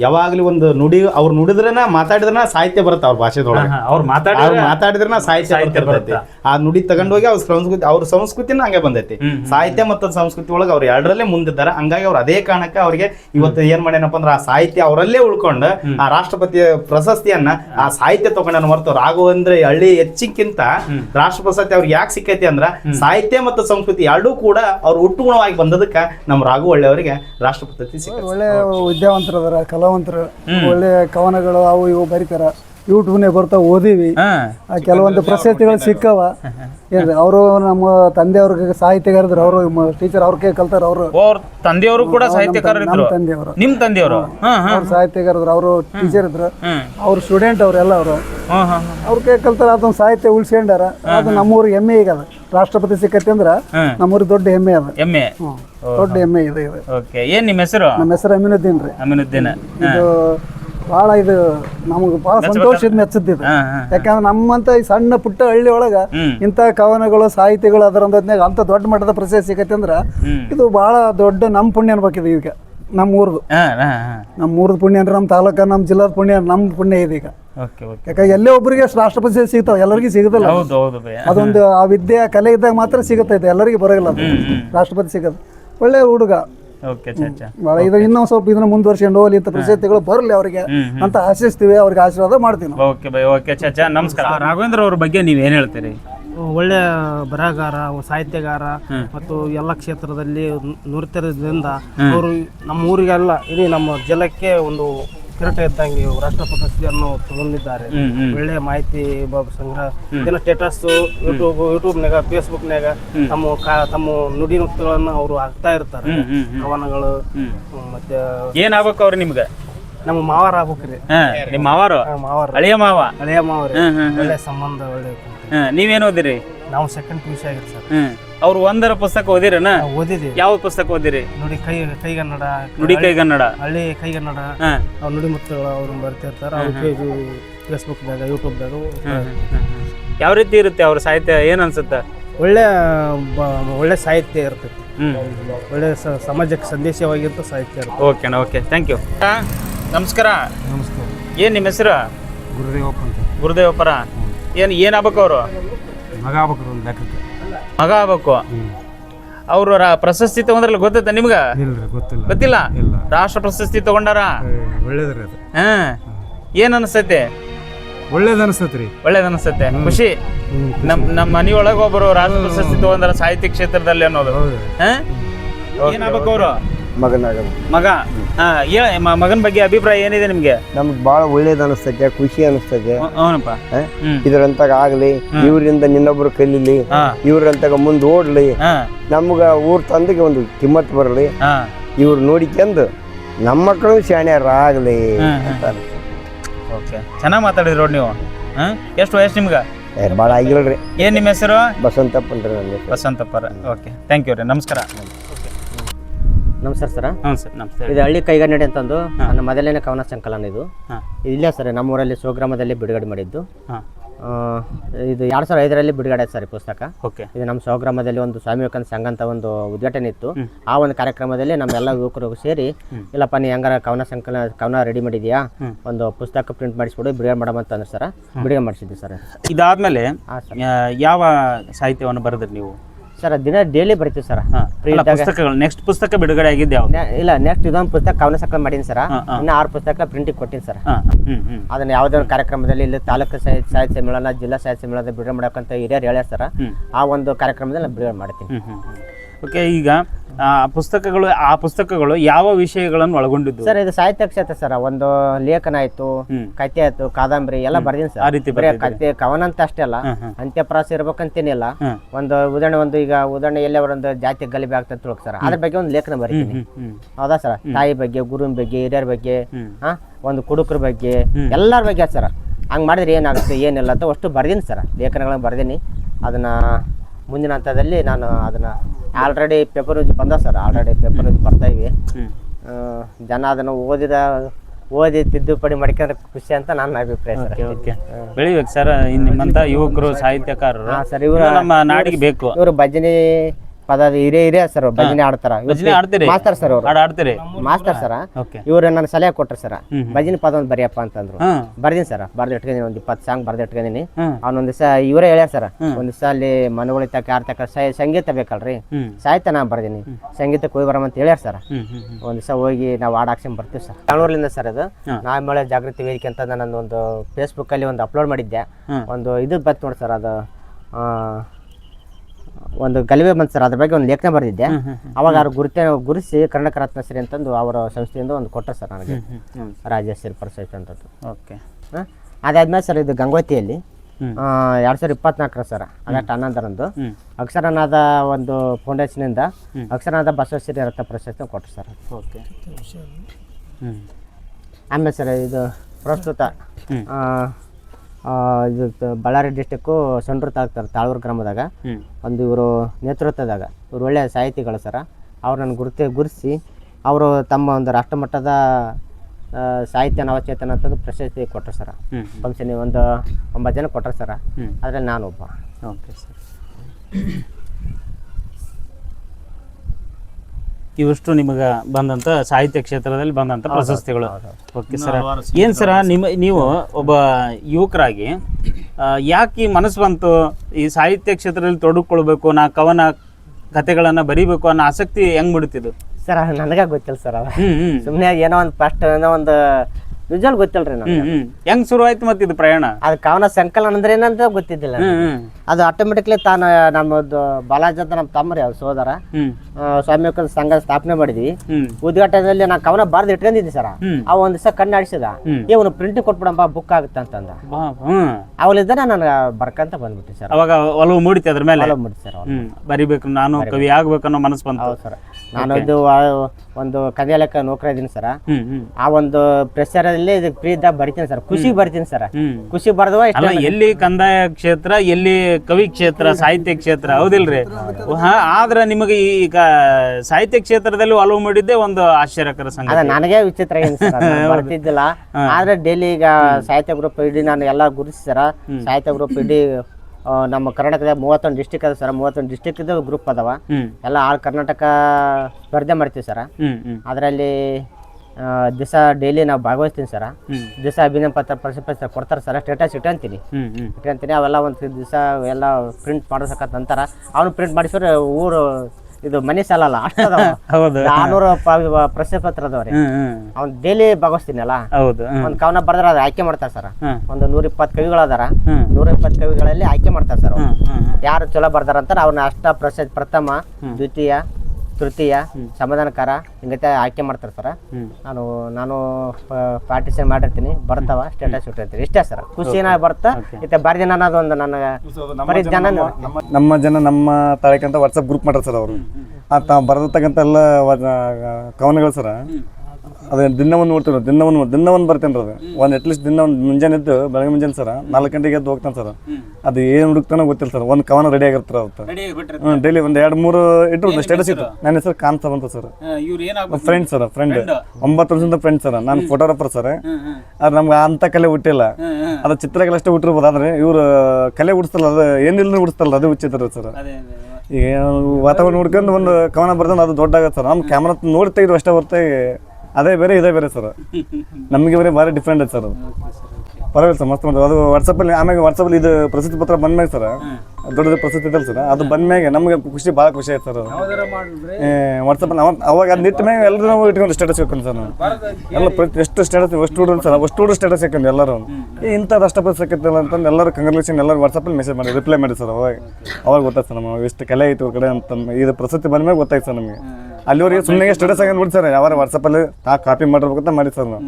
ಯಾವಾಗ್ಲೂ ಒಂದು ನುಡಿ ಅವ್ರು ನುಡಿದ್ರನ ಮಾತಾಡಿದ್ರನ ಸಾಹಿತ್ಯ ಬರುತ್ತೆ ಅವ್ರ ಭಾಷೆದೊಳಗೆ. ಅವ್ರು ಮಾತಾಡಿ ಅವ್ರು ಮಾತಾಡಿದ್ರನ ಸಾಹಿತ್ಯ ಬರುತ್ತೆ ಬರ್ತೈತಿ. ಆ ನುಡಿ ತಗೊಂಡೋಗಿ ಅವ್ರ ಸಂಸ್ಕೃತಿ ಅವ್ರ ಸಂಸ್ಕೃತಿನ ಹಂಗೆ ಬಂದೈತಿ. ಸಾಹಿತ್ಯ ಮತ್ತು ಸಂಸ್ಕೃತಿ ಒಳಗೆ ಅವ್ರು ಎರಡರಲ್ಲೇ ಮುಂದಿದ್ದಾರೆ ಹಂಗಾಗಿ ಅವ್ರು ಅದೇ ಕಾರಣಕ್ಕೆ ಅವ್ರಿಗೆ ಇವತ್ತು ಏನ್ ಮಾಡ್ಯಾನಪ್ಪ ಅಂದ್ರೆ ಆ ಸಾಹಿತ್ಯ ಅವರಲ್ಲೇ ಉಳ್ಕೊಂಡು ಆ ರಾಷ್ಟ್ರಪತಿ ಪ್ರಶಸ್ತಿಯನ್ನ ಆ ಸಾಹಿತ್ಯ ತಗೊಂಡನ ಹೊರತು ರಾಘವೇಂದ್ರ ಹಳ್ಳಿ ಹೆಚ್ಚಿಕ್ಕಿಂತ ರಾಷ್ಟ್ರ ಪ್ರಶಸ್ತಿ ಅವ್ರಿಗೆ ಯಾಕೆ ಸಿಕ್ಕೈತಿ ಅಂದ್ರ ಸಾಹಿತ್ಯ ಮತ್ತು ಸಂಸ್ಕೃತಿ ಎರಡೂ ಕೂಡ ಅವ್ರು ಹುಟ್ಟುಗುಣವಾಗಿ ಬಂದದಕ್ಕ ನಮ್ಮ ರಾಘು ಅವರಿಗೆ ರಾಷ್ಟ್ರಪತಿ ಸಿಕ್ಕ ಒಳ್ಳೆ ವಿದ್ಯಾವಂತರ ಅದಾರ ಕಲಾವಂತರು ಒಳ್ಳೆ ಕವನಗಳು ಅವು ಇವು ಬರೀತಾರ. ಯೂಟ್ಯೂಬ್ನೇ ಬರ್ತಾ ಓದಿವಿ. ಆ ಕೆಲವೊಂದು ಪ್ರಶಸ್ತಿಗಳು ಸಿಕ್ಕವ. ಏನ್ರಿ ಅವರು ನಮ್ಮ ತಂದೆಯವ್ರಿಗೆ ಸಾಹಿತ್ಯಗಾರದ್ರು ಅವರು ಟೀಚರ್ ಅವ್ರ ಕೈ ಕಲ್ತಾರ ಅವರು. ತಂದೆಯವರು ಕೂಡ ಸಾಹಿತ್ಯಕಾರ ತಂದೆಯವರು. ನಿಮ್ ತಂದೆಯವರು? ಅವ್ರು ಸಾಹಿತ್ಯಗಾರದ್ರು ಅವರು ಟೀಚರ್ ಇದ್ರು. ಅವ್ರ ಸ್ಟೂಡೆಂಟ್ ಎಲ್ಲ ಅವರು. ಅವ್ರಿಗೆ ಹಾ ಅವ್ರ ಕೈ ಕಲ್ತಾರ ಅದೊಂದು ಸಾಹಿತ್ಯ ಉಳಿಸ್ಕೊಂಡಾರ. ಅದು ನಮ್ಮೂರಿಗೆ ಹೆಮ್ಮೆ ಈಗ ಅದ. ರಾಷ್ಟ್ರಪತಿ ಸಿಕ್ಕತಿ ಅಂದ್ರ. ನಮ್ಮೂರಿಗೆ ದೊಡ್ಡ ಹೆಮ್ಮೆ ಅದ. ಹೆಮ್ಮೆ. ಹ್ಮ್. ದೊಡ್ಡ ಹೆಮ್ಮೆ ಇದೆ ಇದು. ಓಕೆ. ಏನ್ ನಿಮ್ಮ ಹೆಸರು? ನಮ್ಮ ಹೆಸರು ಅಮೀನುದ್ದೀನ್ ರೀ. ಅಮೀನುದ್ದೀನ್. ಇದು ಬಹಳ ಇದು ನಮಗೆ ಬಹಳ ಸಂತೋಷ ಇದ್. ಹಾ ಹಾ ಯಾಕಂದ್ರೆ ನಮ್ಮಂತ ಈ ಸಣ್ಣ ಪುಟ್ಟ ಹಳ್ಳಿ ಒಳಗ ಇಂತ ಇಂಥ ಕವನಗಳು ಸಾಹಿತ್ಯಗಳು ಅದರ ಅಂತ ದೊಡ್ಡ ಮಟ್ಟದ ಪ್ರಶಸ್ತಿ ಸಿಗತ್ತೆ ಅಂದ್ರೆ ಇದು ಬಹಳ ದೊಡ್ಡ ನಮ್ಮ ಪುಣ್ಯ ಅನ್ಬೇಕಿದೆ ಈಗ ನಮ್ಮ ಊರ್ದು ಹಾ ಹಾ ಹಾ. ನಮ್ಮ ಊರ್ದು ಪುಣ್ಯ ಅಂದ್ರೆ ನಮ್ಮ ತಾಲೂಕ ನಮ್ಮ ಜಿಲ್ಲಾದ ಪುಣ್ಯ ನಮ್ಮ ಪುಣ್ಯ ಇದೆ ಈಗ. Okay okay. ಯಾಕಂದ್ರೆ ಎಲ್ಲೇ ಒಬ್ಬರಿಗೆ ರಾಷ್ಟ್ರಪತಿ ಸಿಗ್ತಾವ ಎಲ್ಲರಿಗೂ ಸಿಗೋದಿಲ್ಲ. ಹೌದು ಹೌದು ಭಯ. ಅದೊಂದು ಆ ವಿದ್ಯೆ ಆ ಕಲೆ ಇದ್ದಾಗ ಮಾತ್ರ ಸಿಗುತ್ತೈತೆ ಎಲ್ಲರಿಗೂ ಬರೋಲ್ಲ ಅದು. ರಾಷ್ಟ್ರಪತಿ ಸಿಗೋದು. ಒಳ್ಳೆ ಹುಡುಗ. ಓಕೆ ಭಾಳ ಇದು ಇನ್ನೊಂದು ಸ್ವಲ್ಪ ಇದನ್ನ ಮುಂದುವರ್ಸ್ಕೊಂಡು ಹೋಗಲಿ ಅಂತ ಪ್ರಶಸ್ತಿಗಳು ಬರಲಿ ಅವರಿಗೆ ಅಂತ ಆಶಿಸ್ತೀವಿ ಅವ್ರಿಗೆ ಆಶೀರ್ವಾದ ಮಾಡ್ತೀನಿ ನಾವು. ಓಕೆ ಬೈ ಓಕೆ ಚಾಚಾ ನಮಸ್ಕಾರ. ರಾಘವೇಂದ್ರ ಅವ್ರ ಬಗ್ಗೆ ನೀವ್ ಏನ್ ಹೇಳ್ತೀರಿ? ಒಳ್ಳೆ ಬರಹಗಾರ ಸಾಹಿತ್ಯಗಾರ ಮತ್ತು ಎಲ್ಲ ಕ್ಷೇತ್ರದಲ್ಲಿ ನುರಿತಿರೋದ್ರಿಂದ ಅವರು ನಮ್ಮ ಊರಿಗೆಲ್ಲ ಇಡೀ ನಮ್ಮ ಜಲಕ್ಕೆ ಒಂದು ಕಿರಟ ಇದ್ದಂಗೆ ರಾಷ್ಟ್ರ ಪ್ರಶಸ್ತಿಯನ್ನು ತಗೊಂಡಿದ್ದಾರೆ. ಒಳ್ಳೆ ಮಾಹಿತಿ ಸಂಗ್ರಹ. ದಿನ ಸ್ಟೇಟಸ್ ಯೂಟ್ಯೂಬ್ ಯೂಟ್ಯೂಬ್ನಾಗ ಫೇಸ್ಬುಕ್ನಾಗ ತಮ್ಮ ತಮ್ಮ ನುಡಿ ನುಕ್ತಗಳನ್ನು ಅವರು ಹಾಕ್ತಾ ಇರ್ತಾರೆ. ಕವನಗಳು ಮತ್ತೆ ಏನಾಗ್ಬೇಕು ಅವ್ರು ನಿಮ್ಗೆ? ನಮ್ಮ ಮಾವಾರ ಆಗ್ಬೇಕ್ರಿ ನಿಮ್ಮ ಮಾವಾರು? ಆ, ಮಾವಾರ. ಹಳೆಯ ಮಾವ? ಹಳೆಯ ಮಾವರಿ. ಹ್ಮ್ ಹ್ಮ್ ಹ್ಮ್. ಒಳ್ಳೆ ಸಂಬಂಧ ಒಳ್ಳೆ ನೀವೇನು ನೀವೇನ್ ಓದಿರಿ? ನಾವು ಸೆಕೆಂಡ್ ಪಿ ಯು ಸಿ ಆಗಿರಿ ಸರ್. ಹ್ಮ್ ಅವ್ರು ಒಂದರ ಪುಸ್ತಕ ಓದಿರನ? ನಾವು ಓದಿದ್ದೀವಿ. ಯಾವ ಪುಸ್ತಕ ಓದಿರಿ? ನೋಡಿ ಕೈ ಕೈಗನ್ನಡ ನುಡಿ ಕೈಗನ್ನಡ ಹಳ್ಳಿ ಕೈಗನ್ನಡ ಹಾ. ಅವ್ರ ನುಡಿ ಮುತ್ತುಗಳು ಅವ್ರು ಬರ್ತಿರ್ತಾರೆ ಅವ್ರ ದಾಗ ಯೂಟ್ಯೂಬ್ ದಾಗ ಯಾವ ರೀತಿ ಇರುತ್ತೆ ಅವ್ರ ಸಾಹಿತ್ಯ? ಏನ್ ಅನ್ಸುತ್ತ? ಒಳ್ಳೆ ಬ- ಒಳ್ಳೆ ಸಾಹಿತ್ಯ ಇರ್ತೈತಿ. ಹ್ಮ್. ಒಳ್ಳೆ ಸ- ಸಮಾಜಕ್ಕೆ ಸಂದೇಶವಾಗಿಂತ ಸಾಹಿತ್ಯ ಇರ್ತದೆ ಓಕೆನಾ ಓಕೆ. ಥ್ಯಾಂಕ್ ಯು ನಮಸ್ಕಾರ. ನಮಸ್ಕಾರ ಏನು ನಿಮ್ಮ ಹೆಸರು? ಗುರುದೇವಪ್ಪ ಅಂತ. ಗುರುದೇವಪರ ಏನು ಏನಾಗಬೇಕು ಅವರು? ಮಗ ಆಗ್ಬೇಕು ಒಂದು ಲೆಕ್ಕಕ್ಕೆ. ಮಗ ಆಗ್ಬೇಕು. ಅವರು ಪ್ರಶಸ್ತಿ ತಗೊಂಡ್ರಲ್ಲ ಗೊತ್ತೈತ ನಿಮ್ಗ? ಇಲ್ರಿ ಗೊತ್ತಿಲ್ಲ. ಗೊತ್ತಿಲ್ಲ? ಇಲ್ಲ. ರಾಷ್ಟ್ರ ಪ್ರಶಸ್ತಿ ತಗೊಂಡಾರ? ಒಳ್ಳೇದ್ರಿ ಅದು. ಹಾ. ಏನ್ ಅನಿಸ್ತೈತೆ? ಒಳ್ಳೇದು ಅನಿಸ್ತೈತ್ರಿ ಒಳ್ಳೇದ್ ಅನಿಸ್ತೈತೆ. ಖುಷಿ. ನಮ್ ನಮ್ಮ ಮನಿಯೊಳಗೆ ಒಬ್ಬರು ರಾಷ್ಟ್ರ ಪ್ರಶಸ್ತಿ ತಗೊಂಡಾರ ಸಾಹಿತ್ಯ ಕ್ಷೇತ್ರದಲ್ಲಿ ಅನ್ನೋದು. ಹಾ? ಏನಾಗ್ಬೇಕು ಅವರು? ಮಗನಾಗಲ್ಲ ಮಗ? ಹಾ ಮಗನ ಬಗ್ಗೆ ಅಭಿಪ್ರಾಯ ಏನಿದೆ ನಿಮ್ಗೆ? ನಮ್ಗೆ ಭಾಳ ಒಳ್ಳೇದು ಅನಿಸ್ತೈತೆ ಖುಷಿ ಅನಿಸ್ತೈತೆ. ಅವನಪ್ಪ ಆಗ್ಲಿ ಹ್ಮ್. ಇದ್ರಂತಾಗ ಆಗಲಿ ಇವರಿಂದ ನಿನ್ನೊಬ್ರು ಕಲೀಲಿ ಹಾ. ಇವ್ರಂತಾಗ ಮುಂದೆ ಓಡ್ಲಿ ನಮ್ಗ ನಮ್ಗೆ ಊರ್ ತಂದಿಗೆ ಒಂದು ಕಿಮ್ಮತ್ ಬರಲಿ ಹಾ. ಇವ್ರು ನೋಡಿಕೊಂಡು ನಮ್ಮ ಮಕ್ಕಳು ಶಾಣ್ಯರಾಗಲಿ ಹ್ಮ್, ಹ್ಮ್. ಅಂತ ಓಕೆ. ಚೆನ್ನಾಗಿ ಮಾತಾಡಿದ್ರಿ ನೋಡಿ ನೀವು. ಹಾ? ಎಷ್ಟು ವಯಸ್ಸು ನಿಮ್ಗೆ? ಬಹಳ ಆಗಿಲ್ಲ ಆಗಿಲ್ರಿ. ಏನ್ ನಿಮ್ಮ ಹೆಸರು? ಬಸಂತಪ್ಪ ನನಗೆ ವಸಂತಪ್ಪರ ಓಕೆ. ಥ್ಯಾಂಕ್ ಯು ರೀ. ನಮಸ್ಕಾರ. ನಮಸ್ಕಾರ ಸರ್. ಸರ್ ನಮಸ್ತೆ ಇದು ಹಳ್ಳಿ ಕೈಗನ್ನಡಿ ಅಂತಂದು ನನ್ನ ಮೊದಲನೇ ಕವನ ಸಂಕಲನ ಇದು. ಇಲ್ಲ ಇಲ್ಲೇ ಸರ್ ನಮ್ಮೂರಲ್ಲಿ ಸ್ವಗ್ರಾಮದಲ್ಲಿ ಬಿಡುಗಡೆ ಮಾಡಿದ್ದು. ಹಾಂ. ಇದು ಎರಡು ಸಾವಿರದ ಐದರಲ್ಲಿ ಬಿಡುಗಡೆ ಆಯ್ತು ಸರ್ ಈ ಪುಸ್ತಕ. ಓಕೆ. ಇದು ನಮ್ಮ ಸ್ವಗ್ರಾಮದಲ್ಲಿ ಒಂದು ಸ್ವಾಮಿ ವಿವೇಕಾನಂದ ಸಂಘ ಅಂತ ಒಂದು ಉದ್ಘಾಟನೆ ಇತ್ತು. ಆ ಒಂದು ಕಾರ್ಯಕ್ರಮದಲ್ಲಿ ನಮ್ಮೆಲ್ಲ ಯುವಕರು ಸೇರಿ ಇಲ್ಲಪ್ಪ ನೀ ಹೆಂಗಾರ ಕವನ ಸಂಕಲನ ಕವನ ರೆಡಿ ಮಾಡಿದ್ಯಾ? ಒಂದು ಪುಸ್ತಕ ಪ್ರಿಂಟ್ ಮಾಡಿಸ್ಬಿಡು ಬಿಡುಗಡೆ ಮಾಡಮ್ಮ ಅಂತಂದ್ರೆ ಸರ್. ಬಿಡುಗಡೆ ಮಾಡಿಸಿದ್ವಿ ಸರ್. ಇದಾದ್ಮೇಲೆ ಯಾವ ಸಾಹಿತ್ಯವನ್ನು ಬರೆದ್ರಿ ನೀವು? ಸರ್ ದಿನ ಡೈಲಿ ಬರ್ತೀವಿ ಸರ್. ಪುಸ್ತಕಗಳು ನೆಕ್ಸ್ಟ್ ಪುಸ್ತಕ ಬಿಡುಗಡೆ ಆಗಿದ್ದೆ ಇಲ್ಲ ನೆಕ್ಸ್ಟ್ ಇದೊಂದು ಪುಸ್ತಕ ಕವನ ಸಂಕಲನ ಮಾಡೀನಿ ಸರ್. ಇನ್ನು ಆರು ಪುಸ್ತಕ ಪ್ರಿಂಟಿಗೆ ಕೊಟ್ಟಿನಿ ಸರ್. ಅದನ್ನ ಯಾವುದೇ ಒಂದು ಕಾರ್ಯಕ್ರಮದಲ್ಲಿ ಇಲ್ಲಿ ತಾಲೂಕು ಸಾಹಿತ್ಯ ಸಮ್ಮೇಳನ ಜಿಲ್ಲಾ ಸಾಹಿತ್ಯ ಸಮ್ಮೇಳನ ಬಿಡುಗಡೆ ಮಾಡಕ್ಕಂತ ಹಿರಿಯರು ಹೇಳ್ಯಾರ ಸರ್. ಆ ಒಂದು ಕಾರ್ಯಕ್ರಮದಲ್ಲಿ ನಾನು ಬಿಡುಗಡೆ ಮಾಡ್ತೀನಿ. ಓಕೆ ಈಗ ಪುಸ್ತಕಗಳು ಆ ಪುಸ್ತಕಗಳು ಯಾವ ವಿಷಯಗಳನ್ನು ಒಳಗೊಂಡಿದ್ದು ಸರ್ ಇದು ಸಾಹಿತ್ಯ ಕ್ಷೇತ್ರ ಸರ್. ಒಂದು ಲೇಖನ ಆಯ್ತು ಕತೆ ಕಥೆ ಆಯ್ತು ಕಾದಂಬರಿ ಎಲ್ಲ ಬರ್ದೀನಿ ಆ ರೀತಿ ಸರ್ ಬರೀ ಬರ್ದಿದ್ದೀರಿ. ಕಥೆ ಕವನ ಅಂತ ಅಷ್ಟೇ ಅಲ್ಲ. ಅಂತ್ಯಪ್ರಾಸ ಇರ್ಬೇಕಂತೇನಿಲ್ಲ. ಒಂದು ಉದಾಹರಣೆ ಒಂದು ಈಗ ಉದಾಹರಣೆ ಎಲ್ಲೇ ಒಂದು ಜಾತಿ ಗಲಿಬೆ ಆಗ್ತದೆ ತಿಳ್ಕ ಸರ್. ಅದ್ರ ಬಗ್ಗೆ ಒಂದು ಲೇಖನ ಬರೀತೀನಿ ಹೌದಾ ಸರ್? ತಾಯಿ ಬಗ್ಗೆ ಗುರುವಿನ ಬಗ್ಗೆ ಹಿರಿಯರ ಬಗ್ಗೆ. ಹಾ ಒಂದು ಕುಡುಕರ ಬಗ್ಗೆ ಎಲ್ಲರ ಬಗ್ಗೆ ಸರ್. ಹಂಗೆ ಮಾಡಿದ್ರೆ ಏನಾಗುತ್ತೆ ಏನಿಲ್ಲ ಅಂತ ಅಷ್ಟು ಬರ್ದೀನಿ ಸರ್. ಲೇಖನಗಳನ್ನ ಬರ್ದೀನಿ. ಅದನ್ನ ಮುಂದಿನ ಹಂತದಲ್ಲಿ ನಾನು ಅದನ್ನ ಆಲ್ರೆಡಿ ಪೇಪರ್ ನ್ಯೂಸ್ ಬಂದ ಸರ್ ಆಲ್ರೆಡಿ ಪೇಪರ್ ನ್ಯೂಸ್ ಬರ್ತಾ ಇವೆ. ಜನ ಅದನ್ನು ಓದಿದ ಓದಿ ತಿದ್ದುಪಡಿ ಮಾಡ್ಕೊಂಡ್ರೆ ಖುಷಿ ಅಂತ ನನ್ನ ಅಭಿಪ್ರಾಯ ಸರ್ ಓಕೆ ಓಕೆ. ಬೆಳಿಬೇಕು ಸರ್ ನಿಮ್ಮಂತ ಯುವಕರು ಸಾಹಿತ್ಯಕಾರರು ಸರ್ ಇವರು ನಮ್ಮ ನಾಡಿಗೆ ಬೇಕು. ಇವರು ಭಜನೆ ಪದ ಹಿರಿಯ ಹಿರಿಯ ಸರ್ ಭಜನೆ ಆಡ್ತಾರ ಮಾಸ್ತರ್ ಭಜನೆ ಆಡ್ತೀರಿ ಮಾಸ್ಟರ್ ಸರ್ ಅವರು. ಹಾಡು ಆಡ್ತೀರಿ ಮಾಸ್ಟರ್ ಸರ್ ಓಕೆ. ಇವ್ರು ನನ್ನ ಸಲಹೆ ಕೊಟ್ರು ಸರ್. ಭಜನೆ ಪದ ಒಂದು ಬರೆಯಪ್ಪ ಅಂತಂದ್ರು. ಬರ್ದಿನಿ ಸರ್ ಬರ್ದು ಇಟ್ಕೊಂಡಿನಿ ಒಂದು ಇಪ್ಪತ್ತು ಸಾಂಗ್ ಬರ್ದು ಇಟ್ಕೊಂಡಿನಿ. ಅವ್ನೊಂದ್ ದಿವಸ ಇವರೇ ಹೇಳ್ಯಾರ ಸರ್ ಒಂದ್ ದಿವಸ ಅಲ್ಲಿ ಮನಗೊಳಿತಕ್ಕ ಆರ್ತಕ್ಕ ಸಂಗೀತ ಬೇಕಲ್ರಿ. ಸಾಹಿತ್ಯ ನಾ ಬರ್ದೀನಿ. ಸಂಗೀತ ಹೋಗಿ ಬರಮ್ಮ ಅಂತ ಹೇಳ್ಯಾರ ಸರ್ ಒಂದ್ ದಿವಸ ಹೋಗಿ ನಾವು ಹಾಡು ಆಕ್ಷನ್ ಬರ್ತೀವಿ ಸರ್ ಬೆಂಗಳೂರಿಂದ ಸರ್ ಅದು. ನಾ ಮೇಳೆ ಜಾಗೃತಿ ವೇದಿಕೆ ಅಂತ ನಾನೊಂದು ಒಂದು ಫೇಸ್ಬುಕ್ ಅಲ್ಲಿ ಒಂದು ಅಪ್ಲೋಡ್ ಮಾಡಿದ್ದೆ. ಒಂದು ಇದು ಬತ್ ನೋಡಿ ಸರ್ ಅದು ಒಂದು ಗಲಿವೆ ಬಂತು ಸರ್. ಅದ್ರ ಬಗ್ಗೆ ಒಂದು ಲೇಖನ ಬರೆದಿದ್ದೆ. ಅವಾಗ ಅವ್ರು ಗುರುತ ಗುರುಸಿ ಕರ್ನಾಟಕ ರತ್ನಶ್ರೀ ಅಂತಂದು ಅವರ ಸಂಸ್ಥೆಯಿಂದ ಒಂದು ಕೊಟ್ಟರು ಸರ್ ನನಗೆ. ರಾಜೇಶ್ವರಿ ಪರಿಸರ ಪ್ರಶಸ್ತಿ ಅಂತದ್ದು. ಓಕೆ. ಹ? ಅದಾದ್ಮೇಲೆ ಸರ್ ಇದು ಗಂಗೋತಿಯಲ್ಲಿ ಎರಡ್ ಸಾವಿರದ ಇಪ್ಪತ್ನಾಲ್ಕರ ಸರ್ ಆಗಸ್ಟ್ ಹನ್ನೊಂದರಂದು ಅಕ್ಷರನಾದ ಒಂದು ಫೌಂಡೇಶನಿಂದ ಅಕ್ಷರನಾದ ಬಸವಶ್ರೀ ರತ್ನ ಪ್ರಶಸ್ತಿ ಕೊಟ್ಟರು ಸರ್. ಓಕೆ. ಹ್ಞೂ ಆಮೇಲೆ ಸರ್ ಇದು ಪ್ರಸ್ತುತ ಇದು ತ- ಬಳ್ಳಾರಿ ಡಿಸ್ಟಿಕ್ಕು ಸೆಂಟ್ರ್ ತಾಲೂಕು ತಾಳೂರು ಗ್ರಾಮದಾಗ. ಒಂದು ಇವರು ನೇತೃತ್ವದಾಗ ಇವರು ಒಳ್ಳೆಯ ಸಾಹಿತಿಗಳು ಸರ. ಅವ್ರು ನನ್ನ ಗುರುತಿ ಗುರುಸಿ ಅವರು ತಮ್ಮ ಒಂದು ರಾಷ್ಟ್ರಮಟ್ಟದ ಆ, ಸಾಹಿತ್ಯ ನವಚೇತನ ಅಂತಂದು ಪ್ರಶಸ್ತಿ ಕೊಟ್ಟರು ಸರ. ಫಂಕ್ಷನ್ ಒಂದು ಒಂಬತ್ತು ಜನ ಕೊಟ್ಟರು ಸರ. ಅದರಲ್ಲಿ ಅದ್ರಲ್ಲಿ ನಾನು ಒಬ್ಬ ಓಕೆ ಸರ್. ಇವಿಷ್ಟು ನಿಮಗೆ ಬಂದಂಥ ಸಾಹಿತ್ಯ ಕ್ಷೇತ್ರದಲ್ಲಿ ಬಂದಂಥ ಪ್ರಶಸ್ತಿಗಳು. ಓಕೆ ಸರ್ ಏನು ಸರ ನಿಮ್ಮ ನೀವು ಒಬ್ಬ ಯುವಕರಾಗಿ ಯಾಕೆ ಈ ಮನಸ್ಸು ಬಂತು ಈ ಸಾಹಿತ್ಯ ಕ್ಷೇತ್ರದಲ್ಲಿ ತೊಡಗಿಕೊಳ್ಬೇಕು ನಾ ಕವನ ಕಥೆಗಳನ್ನ ಬರೀಬೇಕು ಅನ್ನೋ ಆಸಕ್ತಿ ಹೆಂಗ್ ಬಿಡುತ್ತಿದ್ದು ಸರ್ ನನಗೆ ಗೊತ್ತಿಲ್ಲ ಸರ್ ಸುಮ್ಮನೆ ಏನೋ ಒಂದು ಫಸ್ಟ್ ಏನೋ ಒಂದು ನಿಜವಾಗ್ಲೂ ಗೊತ್ತಿಲ್ರಿ ನಮ್ಗೆ. ಹೆಂಗ್ ಶುರು ಆಯ್ತು ಮತ್ತೆ ಇದು ಪ್ರಯಾಣ? ಅದು ಕವನ ಸಂಕಲನ ಅಂದ್ರೆ ಏನಂತ ಗೊತ್ತಿದ್ದಿಲ್ಲ ಅದು ಆಟೋಮೆಟಿಕ್ಲಿ ತಾನ ನಮ್ಮದು ಬಾಲಾಜಿ ಅಂತ ನಮ್ಮ ತಮ್ಮರಿ ಅವ್ರ ಸೋದರ ಸ್ವಾಮಿ ವಿವೇಕಾನಂದ ಸಂಘ ಸ್ಥಾಪನೆ ಮಾಡಿದ್ವಿ. ಉದ್ಘಾಟನೆಯಲ್ಲಿ ನಾ ಕವನ ಬರ್ದು ಇಟ್ಕೊಂಡಿದ್ದೆ ಸರ್. ಅವ ಒಂದ್ ದಿವಸ ಕಣ್ಣಾಡಿಸಿದ ಹ್ಮ್. ಇವನು ಪ್ರಿಂಟ್ ಕೊಟ್ಬಿಡಂಬ ಬುಕ್ ಆಗುತ್ತೆ ಅಂತಂದ. ಬಾ ನಾನು ಬರ್ಕಂತ ಬಂದ್ಬಿಟ್ಟೆ ಸರ್. ಅವಾಗ ಒಲವು ಮೂಡಿತಿ ಅದ್ರ ಮೇಲೆ? ಒಲವು ಸರ್ ಬರಿಬೇಕು ನಾನು ಕವಿ ಆಗ್ಬೇಕು ಅನ್ನೋ ಮನಸ್ಸು ಬಂತು. ಸರ್. ನಾನು ಇದು ಒಂದು ಕನ್ಯಾ ಲೆಕ್ಕ ನೌಕರ ಇದ್ದೀನಿ ಸರ್. ಆ ಒಂದು ಪ್ರೆಷರಲ್ಲಿ ಇದು ಫ್ರೀ ಇದ್ದಾಗ ಬರ್ತೀನಿ ಸರ್. ಖುಷಿ ಬರ್ತೀನಿ ಸರ್. ಖುಷಿ ಬರ್ದವ ಅಲ್ಲ ಎಲ್ಲಿ ಕಂದಾಯ ಕ್ಷೇತ್ರ ಎಲ್ಲಿ ಕವಿ ಕ್ಷೇತ್ರ ಸಾಹಿತ್ಯ ಕ್ಷೇತ್ರ ಹೌದಿಲ್ರಿ? ಹಾ ಆದ್ರ ನಿಮಗೆ ಈಗ ಸಾಹಿತ್ಯ ಕ್ಷೇತ್ರದಲ್ಲಿ ಒಲವು ಮಾಡಿದ್ದೆ ಒಂದು ಆಶ್ಚರ್ಯಕರ ಅದ ಸಂಗತಿ. ನನಗೆ ವಿಚಿತ್ರ *laughs* ಬರ್ತಿದ್ದಿಲ್ಲ. ಆದ್ರೆ ಡೈಲಿ ಈಗ ಸಾಹಿತ್ಯ ಗ್ರೂಪ್ ಇಡೀ ನಾನು ಎಲ್ಲ ಗುರುತಿಸಿ ಸರ. ಸಾಹಿತ್ಯ ಗ್ರೂಪ್ ಇಡೀ ನಮ್ಮ ಕರ್ನಾಟಕದ ಮೂವತ್ತೊಂದು ಡಿಸ್ಟಿಕ್ ಅದ ಸರ್ ಮೂವತ್ತೊಂದು ಡಿಸ್ಟಿಕ್ ಗ್ರೂಪ್ ಅದಾವ. ಎಲ್ಲ ಆಲ್ ಕರ್ನಾಟಕ ಸ್ಪರ್ಧೆ ಮಾಡ್ತೀವಿ ಸರ ಅದರಲ್ಲಿ ದಿವಸ ಡೈಲಿ ನಾವು ಭಾಗವಹಿಸ್ತೀನಿ ಸರ. ದಿವಸ ಅಭಿನಯ ಪತ್ರ ಪ್ರಶಸ್ತಿ ಕೊಡ್ತಾರೆ ಸರ ಸ್ಟೇಟಸ್ ಇಟ್ಟಂತೀನಿ ಇಟ್ಟಂತೀನಿ ಅವೆಲ್ಲ ಒಂದು ದಿವಸ ಎಲ್ಲ ಪ್ರಿಂಟ್ ಮಾಡಿಸಕತ್ತ ನಂತರ ಅವನು ಪ್ರಿಂಟ್ ಮಾಡಿಸಿದ್ರೆ ಊರು ಇದು ಮನೆ ಸಾಲ ಅಲ್ಲ *laughs* ಹೌದು. ನಾನ್ನೂರು ಪ್ರಶ್ನೆ ಪತ್ರ ಅದಾವ್ರಿ ಅವ್ನ್ ಡೇಲಿ ಅವ್ನು ಡೈಲಿ ಭಾಗವಹಿಸ್ತೀನಿ ಅಲ್ಲ ಹೌದು ಒಂದು ಕವನ ಬರ್ದ್ರ ಅದ್ರ ಆಯ್ಕೆ ಮಾಡ್ತಾರ ಸರ್. ಒಂದ್ ನೂರ ಇಪ್ಪತ್ತು ಕವಿಗಳು ಅದಾರ ನೂರ ಇಪ್ಪತ್ತು ಕವಿಗಳಲ್ಲಿ ಆಯ್ಕೆ ಮಾಡ್ತಾರ ಸರ್ ಯಾರು ಚಲೋ ಬರ್ದಾರ ಅಂತಾರೆ ಅವ್ನ ಅಷ್ಟ ಪ್ರಶಸ್ತಿ ಪ್ರಥಮ ದ್ವಿತೀಯ ತೃತೀಯ ಸಮಾಧಾನಕಾರ ಹಿಂಗತೆ ಆಯ್ಕೆ ಮಾಡ್ತಾರೆ ಸರ್. ನಾನು ನಾನು ಪಾರ್ಟಿಸಿಪೇಟ್ ಮಾಡಿರ್ತೀನಿ. ಬರ್ತಾವ ಸ್ಟೇಟಸ್ ಇಟ್ಟಿರ್ತೀನಿ ಇಷ್ಟೇ ಸರ್. ಖುಷಿನ ಬರ್ತಾ ಮತ್ತೆ ಜನ ಅನ್ನೋದು ಒಂದು ನನ್ನ ಬರೀ ಜನ ನಮ್ಮ ಜನ ನಮ್ಮ ತಾಳಕಂತ ವಾಟ್ಸಪ್ ಗ್ರೂಪ್ ಮಾಡ್ತಾರೆ ಸರ್ ಅವರು. ಆ ತಾವು ಬರೆದತಕ್ಕಂಥ ಎಲ್ಲ ವ- ಕವನಗಳು ಸರ. ಅದು ದಿನ ಒಂದು ನೋಡ್ತೀವಿ ದಿನ ಒಂದು ದಿನ ಒಂದು ಬರ್ತೇನೆ ಅದು. ಒಂದು ಅಟ್ಲೀಸ್ಟ್ ದಿನ ಒಂದು ಮುಂಜಾನೆ ಎದ್ದು ಬೆಳಗ್ಗೆ ಮುಂಜಾನೆ ಸರ್ ನಾಲ್ಕು ಗಂಟೆಗೆ ಎದ್ದು ಹೋಗ್ತಾನೆ ಸರ್. ಅದು ಏನು ಹುಡುಕ್ತಾನೆ ಗೊತ್ತಿಲ್ಲ ಸರ್ ಒಂದು ಕವನ ರೆಡಿ ಆಗಿರ್ತಾರೆ ಅವತ್ತು. ಹ್ಞೂ ಡೈಲಿ ಒಂದು ಎರಡು ಮೂರು ಇಟ್ಟು ಸ್ಟೇಟಸ್ ಇತ್ತು. ನನ್ನ ಹೆಸರು ಕಾಣ್ತಾ ಅಂತ ಸರ್. ಫ್ರೆಂಡ್ ಸರ್ ಫ್ರೆಂಡ್ ಒಂಬತ್ತು ವರ್ಷದಿಂದ ಫ್ರೆಂಡ್ ಸರ್. ನಾನು ಫೋಟೋಗ್ರಾಫರ್ ಸರ್. ಅದು ನಮ್ಗೆ ಅಂತ ಕಲೆ ಹುಟ್ಟಿಲ್ಲ. ಅದು ಚಿತ್ರಕಲೆ ಅಷ್ಟೇ ಹುಟ್ಟಿರ್ಬೋದು ಆದರೆ ಇವರು ಕಲೆ ಹುಡ್ಸ್ತಲ್ಲ ಅದು ಏನಿಲ್ಲ ಹುಡ್ಸ್ತಲ್ಲ ಅದು ಹುಚ್ಚಿದ್ರು ಸರ್. ಈಗ ವಾತಾವರಣ ನೋಡ್ಕೊಂಡು ಒಂದು ಕವನ ಬರ್ತಂದ್ರೆ ಅದು ದೊಡ್ಡ ಆಗುತ್ತೆ ಸರ್ ನಮ್ಮ ಕ್ಯಾಮ್ರಾ ನೋಡ್ತಾ ತೆಗೆದು ಅಷ್ಟೇ ಹೊರತು ಅದೇ ಬೇರೆ ಇದೇ ಬೇರೆ ಸರ್. ನಮಗೆ ಬೇರೆ ಭಾರಿ ಡಿಫ್ರೆಂಟ್ ಸರ್ ಅದು. ಪರವಾಗಿಲ್ಲ ಸರ್ ಮಸ್ತ್ ಮಾಡ್ತಾರೆ ಅದು ವಾಟ್ಸಪ್ಪಲ್ಲಿ ಆಮೇಲೆ ವಾಟ್ಸಪ್ಪಲ್ಲಿ ಇದು ಪ್ರಸಿದ್ಧಿ ಪತ್ರ ಬಂದ್ಮೇಲೆ ಸರ್. ದೊಡ್ಡದು ಪ್ರಸಿದ್ಧಿ ಇದಲ್ಲ ಸರ್ ಅದು ಬಂದ್ಮೇಲೆ ನಮಗೆ ಖುಷಿ ಭಾಳ ಖುಷಿ ಆಯ್ತು ಸರ್ ವಾಟ್ಸಪ್ಪಲ್ಲಿ ಅವಾಗ ಅವಾಗ ಅದು ನಿಟ್ಟ ಮೇಲೆ ಎಲ್ಲರೂ ನಾವು ಇಟ್ಕೊಂಡು ಸ್ಟೇಟಸ್ ಹಾಕೊಂಡು ಸರ್ ಎಲ್ಲ ಪ್ರತಿ ಎಷ್ಟು ಸ್ಟೇಟಸ್ ಎಷ್ಟು ಹುಡುಗರು ಸರ್ ಅಷ್ಟು ಹುಡುಗರು ಸ್ಟೇಟಸ್ ಹಾಕೊಂಡು ಎಲ್ಲರೂ. ಇಂಥ ರಾಷ್ಟ್ರಪತಿ ಅಂತ ಅಂತಂದು ಎಲ್ಲರೂ ಕಂಗ್ರಾಚುಲೇಷನ್ ಎಲ್ಲರೂ ವಾಟ್ಸಪ್ಪಲ್ಲಿ ಮೆಸೇಜ್ ಮಾಡಿ ರಿಪ್ಲೈ ಮಾಡಿ ಸರ್ ಅವಾಗ. ಅವಾಗ ಗೊತ್ತಾಯ್ತು ಸರ್ ನಮ್ಮ ಎಷ್ಟು ಕಲೆ ಐತೆ ಕಡೆ ಅಂತ ಇದು ಪ್ರಸಿದ್ಧಿ ಬಂದ್ಮೇಲೆ ಗೊತ್ತಾಯ್ತು ಸರ್ ನಮಗೆ. ಅಲ್ಲಿವರೆಗೆ ಸುಮ್ಮನೆ ಸ್ಟೇಟಸ್ ಹಾಕೊಂಡು ನೋಡಿ ಸರ್ ಯಾವ ವಾಟ್ಸಪ್ಪಲ್ಲಿ ತಾ ಕಾಪಿ ಮಾಡಿರ್ಬೇಕಂತ ಮಾಡಿ ಸರ್ ನಾವು.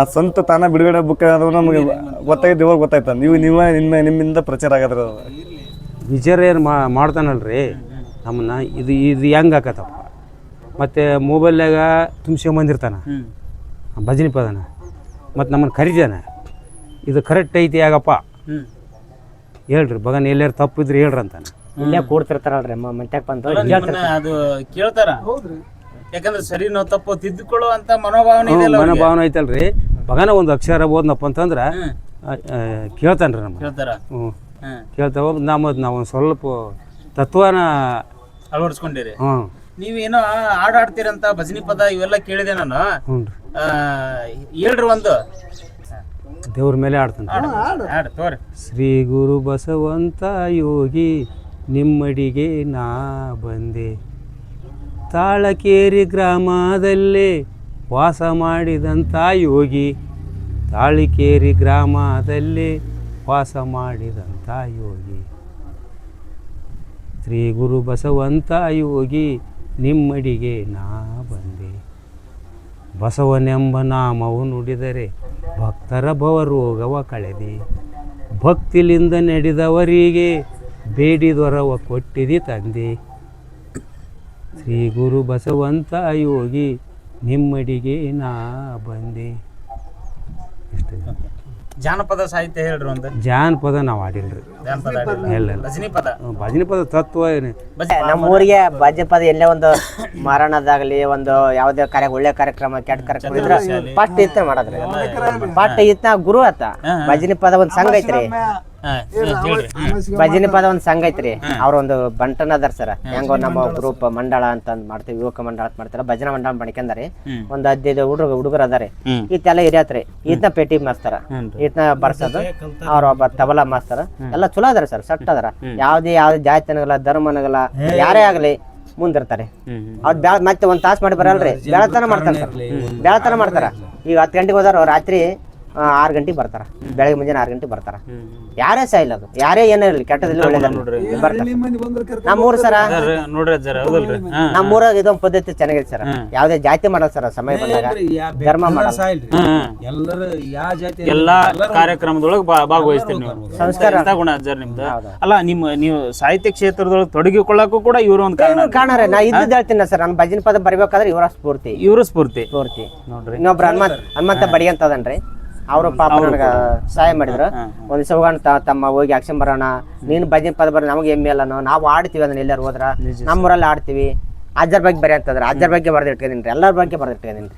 ಆ ಸ್ವಂತ ತಾನ ಬಿಡುಗಡೆ ಬುಕ್ ಆದ್ರೂ ನಮಗೆ ಗೊತ್ತಾಯ್ತು ಇವಾಗ ಗೊತ್ತಾಯ್ತು. ನೀವು ನಿಮ್ಮ ನಿಮ್ಮ ನಿಮ್ಮಿಂದ ಪ್ರಚಾರ ಆಗದ್ರ ವಿಚಾರ ಏನು ಮಾಡ್ತಾನಲ್ರಿ. ನಮ್ಮನ್ನ ಇದು ಇದು ಹೆಂಗೆ ಆಕತ್ತಪ್ಪ. ಮತ್ತು ಮೊಬೈಲ್ನಾಗ ತುಂಬ್ಸ್ಕೊಂಬಂದಿರ್ತಾನ ಭಜನೆ ಪದನ. ಮತ್ತು ನಮ್ಮನ್ನು ಕರಿತಾನ ಇದು ಕರೆಕ್ಟ್ ಐತಿ ಯಾಗಪ್ಪ. ಹೇಳ್ರಿ ಬಗನ್ ಎಲ್ಲಾರು ತಪ್ಪಿದ್ರೆ ಹೇಳ್ರಿ ಅಂತಾನ. ಇಲ್ಲೇ ಕೂಡ್ತಿರ್ತಾರಲ್ರಿ ಮಂಟ್ಯಾಗ ಬಂದು ಅದು ಕೇಳ್ತಾರ? ಯಾಕಂದ್ರೆ ಸರಿ ನಾವು ತಪ್ಪು ತಿದ್ದುಕೊಳ್ಳುವಂತ ಮನೋಭಾವನೆ. ಮನೋಭಾವನೆ ಐತಲ್ರಿ. ಬಗನ ಒಂದು ಅಕ್ಷರ ಓದ್ನಪ್ಪ ಅಂತಂದ್ರೆ ಕೇಳ್ತಾನ್ರಿ ನಮ್ಮ ಕೇಳ್ತಾರ? ಹ್ಞೂ ಹ್ಮ್. ಕೇಳ್ತಾವ ನಮ್ಮ ನಾವು ಒಂದು ಸ್ವಲ್ಪ ತತ್ವನ ಅಳವಡಿಸ್ಕೊಂಡಿರಿ. ಹ್ಞೂ ನೀವೇನೋ ಹಾಡು ಹಾಡ್ತೀರಂತ ಭಜನಿ ಪದ ಇವೆಲ್ಲ ಕೇಳಿದೆ ನಾನು. ಹ್ಞೂ ರೀ ಆ, ಹೇಳ್ರಿ ಒಂದು. ದೇವ್ರ ಮೇಲೆ ಆಡ್ತಾನೆ ಹಾಡು ತೋರಿ. ಶ್ರೀ ಗುರು ಬಸವಂತ ಯೋಗಿ ನಿಮ್ಮಡಿಗೆ ನಾ ಬಂದೆ. ತಾಳಕೇರಿ ಗ್ರಾಮದಲ್ಲಿ ವಾಸ ಮಾಡಿದಂಥ ಯೋಗಿ ತಾಳಿಕೇರಿ ಗ್ರಾಮದಲ್ಲಿ ವಾಸ ಮಾಡಿದಂಥ ಯೋಗಿ ಶ್ರೀ ಗುರು ಬಸವಂತ ಯೋಗಿ ನಿಮ್ಮಡಿಗೆ ನಾ ಬಂದೆ. ಬಸವನೆಂಬ ನಾಮವು ನುಡಿದರೆ ಭಕ್ತರ ಭವರೋಗವ ಕಳೆದಿ. ಭಕ್ತಿಲಿಂದ ನಡೆದವರಿಗೆ ಬೇಡಿದೊರವ ಕೊಟ್ಟಿದಿ ತಂದೆ. ಶ್ರೀ ಗುರು ಬಸವಂತ ಯೋಗಿ ನಿಮ್ಮಡಿಗೆ ನಾ ಬಂದಿ. ಇಷ್ಟು. ಜಾನಪದ ಸಾಹಿತ್ಯ ಹೇಳ್ರಿ ಒಂದು. ಜಾನಪದ ನಾವು ಆಡಿಲ್ರಿ. ಜಾನಪದ ಹಾಡಿಲ್ಲ. ಇಲ್ಲ ಇಲ್ಲ. ಭಜನಿ ಪದ ಭಜನೆ ಪದ ತತ್ವ ಏನು? ಭಜ- ನಮ್ಮ ಊರಿಗೆ ಭಜನೆ ಪದ ಎಲ್ಲೇ ಒಂದು ಮಾರಣದಾಗಲಿ ಒಂದು ಯಾವುದೇ ಕಾರ್ಯ ಒಳ್ಳೆ ಕಾರ್ಯಕ್ರಮ ಕೆಟ್ಟ ಕಾರ್ಯಕ್ರಮ ಇದ್ರೆ ಪಟ್ಟ ಇತ್ತ ಮಾಡದ್ರಿ. ಪಟ್ಟ ಇತ್ತ ಗುರು ಆತ. ಭಜನೆ ಪದ ಒಂದು ಸಂಘ ಐತ್ರಿ. ಭಜನೆ ಪದ ಒಂದು ಸಂಘ ಐತ್ರಿ. ಅವ್ರ ಒಂದು ಬಂಟನ ಅದಾರ ಸರ್ ಹೆಂಗ ನಮ್ಮ ಗ್ರೂಪ್ ಮಂಡಳ ಅಂತ ಅಂದ್ ಮಾಡ್ತೀವಿ ಯುವಕ ಮಂಡಳ ಅಂತ ಮಾಡ್ತಾರ ಭಜನಾ ಮಂಡಳ ಮಾಡ್ಕೊಂಡಾರಿ. ಒಂದ್ ಹದಿನೈದು ಹುಡುಗ ಹುಡುಗರ ಅದಾರಿ. ಇತ್ತೆಲ್ಲ ಹಿರಿಯತ್ರಿ. ಈತನ ಪೇಟಿ ಮಾಸ್ತಾರ ಈತನ ಬರ್ಸೋದು. ಅವ್ರ ಒಬ್ಬ ತಬಲಾ ಮಾಸ್ತಾರ ಎಲ್ಲ ಚಲೋ ಅದಾರ ಸರ್ ಸಟ್ ಅದಾರ. ಯಾವ್ದೇ ಯಾವ್ದೇ ಜಾತಿನಗಲ್ಲ ಧರ್ಮನಗಲ್ಲ ಯಾರೇ ಆಗ್ಲಿ ಮುಂದಿರ್ತಾರೆ. ಅವ್ರು ಬ್ಯಾ ಮತ್ತೆ ಒಂದ್ ತಾಸ್ ಮಾಡಿ ಬರಲ್ರಿ. ಬೆಳತನ ಮಾಡ್ತಾರ ಸರ್. ಬೆಳತನ ಮಾಡ್ತಾರ. ಈಗ ಹತ್ತು ಗಂಟೆಗೆ ಹೋದಾರ ರಾತ್ರಿ ಆರು ಗಂಟೆ ಬರ್ತಾರ. ಬೆಳಗ್ಗೆ ಮುಂಜಾನೆ ಆರು ಗಂಟೆ ಬರ್ತಾರ. ಯಾರೇ ಸಹ ಇಲ್ಲ ಅದು ಯಾರೇ ಏನೇ ಇರಲಿ ಕೆಟ್ಟದಿಲ್ಲ ಒಳ್ಳೇದಿಲ್ಲ ಬರ್ತಾರೆ. ನಮ್ಮೂರು ಸರ. ನಮ್ಮೂರಾಗ ಇದೊಂದು ಪದ್ಧತಿ ಚೆನ್ನಾಗಿದೆ ಸರ್. ಯಾವ್ದೇ ಜಾತಿ ಮಾಡಲ್ಲ ಸರ್ ಸಮಯ ಬಂದಾಗ. ಧರ್ಮ ಮಾಡಲ್ಲ. ಎಲ್ಲರೂ ಯಾವ ಜಾತಿ ಎಲ್ಲಾ ಕಾರ್ಯಕ್ರಮದೊಳಗೆ ಭಾಗವಹಿಸ್ತೀರಿ ನೀವು. ಸಂಸ್ಕಾರ. ಗುಣ ಅಜ್ಜಾರ್ ನಿಮ್ದು? ಅಲ್ಲ ನಿಮ್ಮ ನೀವು ಸಾಹಿತ್ಯ ಕ್ಷೇತ್ರದೊಳಗೆ ತೊಡಗಿಕೊಳ್ಳಕ್ಕೂ ಕೂಡ ಇವರು ಒಂದು ಕಾರಣ ಕಾಣಾರೆ. ನಾ ಇದ್ದು ಹೇಳ್ತೀನಿ ಸರ್ ನಾನು ಭಜನೆ ಪದ ಬರಿಬೇಕಾದ್ರೆ ಇವರ ಸ್ಫೂರ್ತಿ. ಇವರು ಸ್ಫೂರ್ತಿ. ಸ್ಫೂರ್ತಿ. ನೋಡ್ರಿ. ಇನ್ನೊಬ್ರು ಹನುಮಂತ ಹನುಮಂತ ಬಡಿ ಅವರು ಪಾಪ ನನಗ ಸಹಾಯ ಮಾಡಿದ್ರು. ಒಂದ್ ಸೌಗಣ ಹೋಗೋಣ ತ- ತಮ್ಮ ಹೋಗಿ ಆಕ್ಷನ್ ಬರೋಣ. ನೀನು ಭಜನೆ ಪದ ಬರ ನಮಗೆ ಎಮ್ಮೆ ಅಲ್ಲ ನಾವು ಆಡ್ತೀವಿ ಅದನ್ನ ಎಲ್ಲಾರು ಹೋದ್ರ. ನಮ್ಮೂರಲ್ಲಿ ಆಡ್ತೀವಿ ಅಜ್ಜರ ಬಗ್ಗೆ ಬರೀ ಅಂತಂದ್ರೆ ಅಜ್ಜರ ಬಗ್ಗೆ ಬರ್ದು ರೀ ಎಲ್ಲರ ಬಗ್ಗೆ ಬರ್ದು ರೀ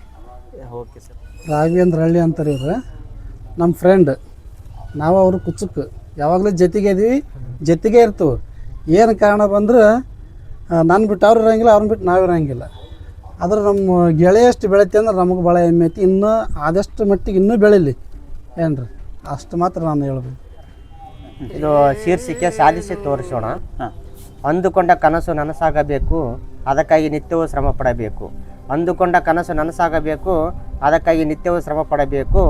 ಓಕೆ ಸರ್. ರಾಘವೇಂದ್ರ ಹಳ್ಳಿ ಅಂತಾರೆ ಇವ್ರು. ನಮ್ಮ ಫ್ರೆಂಡ್ ನಾವು ಅವರು ಕುಚುಕ್. ಯಾವಾಗಲೂ ಜೊತೆಗೆ ಇದೀವಿ ಜೊತೆಗೆ ಇರ್ತವೆ. ಏನು ಕಾರಣ ಬಂದ್ರೆ ನನ್ನ ಬಿಟ್ಟು ಅವ್ರು ಇರೋಂಗಿಲ್ಲ ಅವ್ರನ್ನ ಬಿಟ್ಟು ನಾವು ಇರಂಗಿಲ್ಲ. ಆದ್ರೆ ನಮ್ಮ ಗೆಳೆಯಷ್ಟು ಬೆಳಿತೆ ಅಂದ್ರೆ ನಮಗೆ ಭಾಳ ಹೆಮ್ಮೆ ಐತಿ. ಇನ್ನೂ ಆದಷ್ಟು ಮಟ್ಟಿಗೆ ಇನ್ನೂ ಬೆಳೀಲಿ. ಏನು ರೀ ಅಷ್ಟು ಮಾತ್ರ ನಾನು ಹೇಳ್ಬೋದು ಇದು ಶೀರ್ಷಿಕೆ ಸಾಧಿಸಿ ತೋರಿಸೋಣ. ಅಂದುಕೊಂಡ ಕನಸು ನನಸಾಗಬೇಕು ಅದಕ್ಕಾಗಿ ನಿತ್ಯವೂ ಶ್ರಮ ಪಡಬೇಕು. ಅಂದುಕೊಂಡ ಕನಸು ನನಸಾಗಬೇಕು ಅದಕ್ಕಾಗಿ ನಿತ್ಯವೂ ಶ್ರಮ ಪಡಬೇಕು.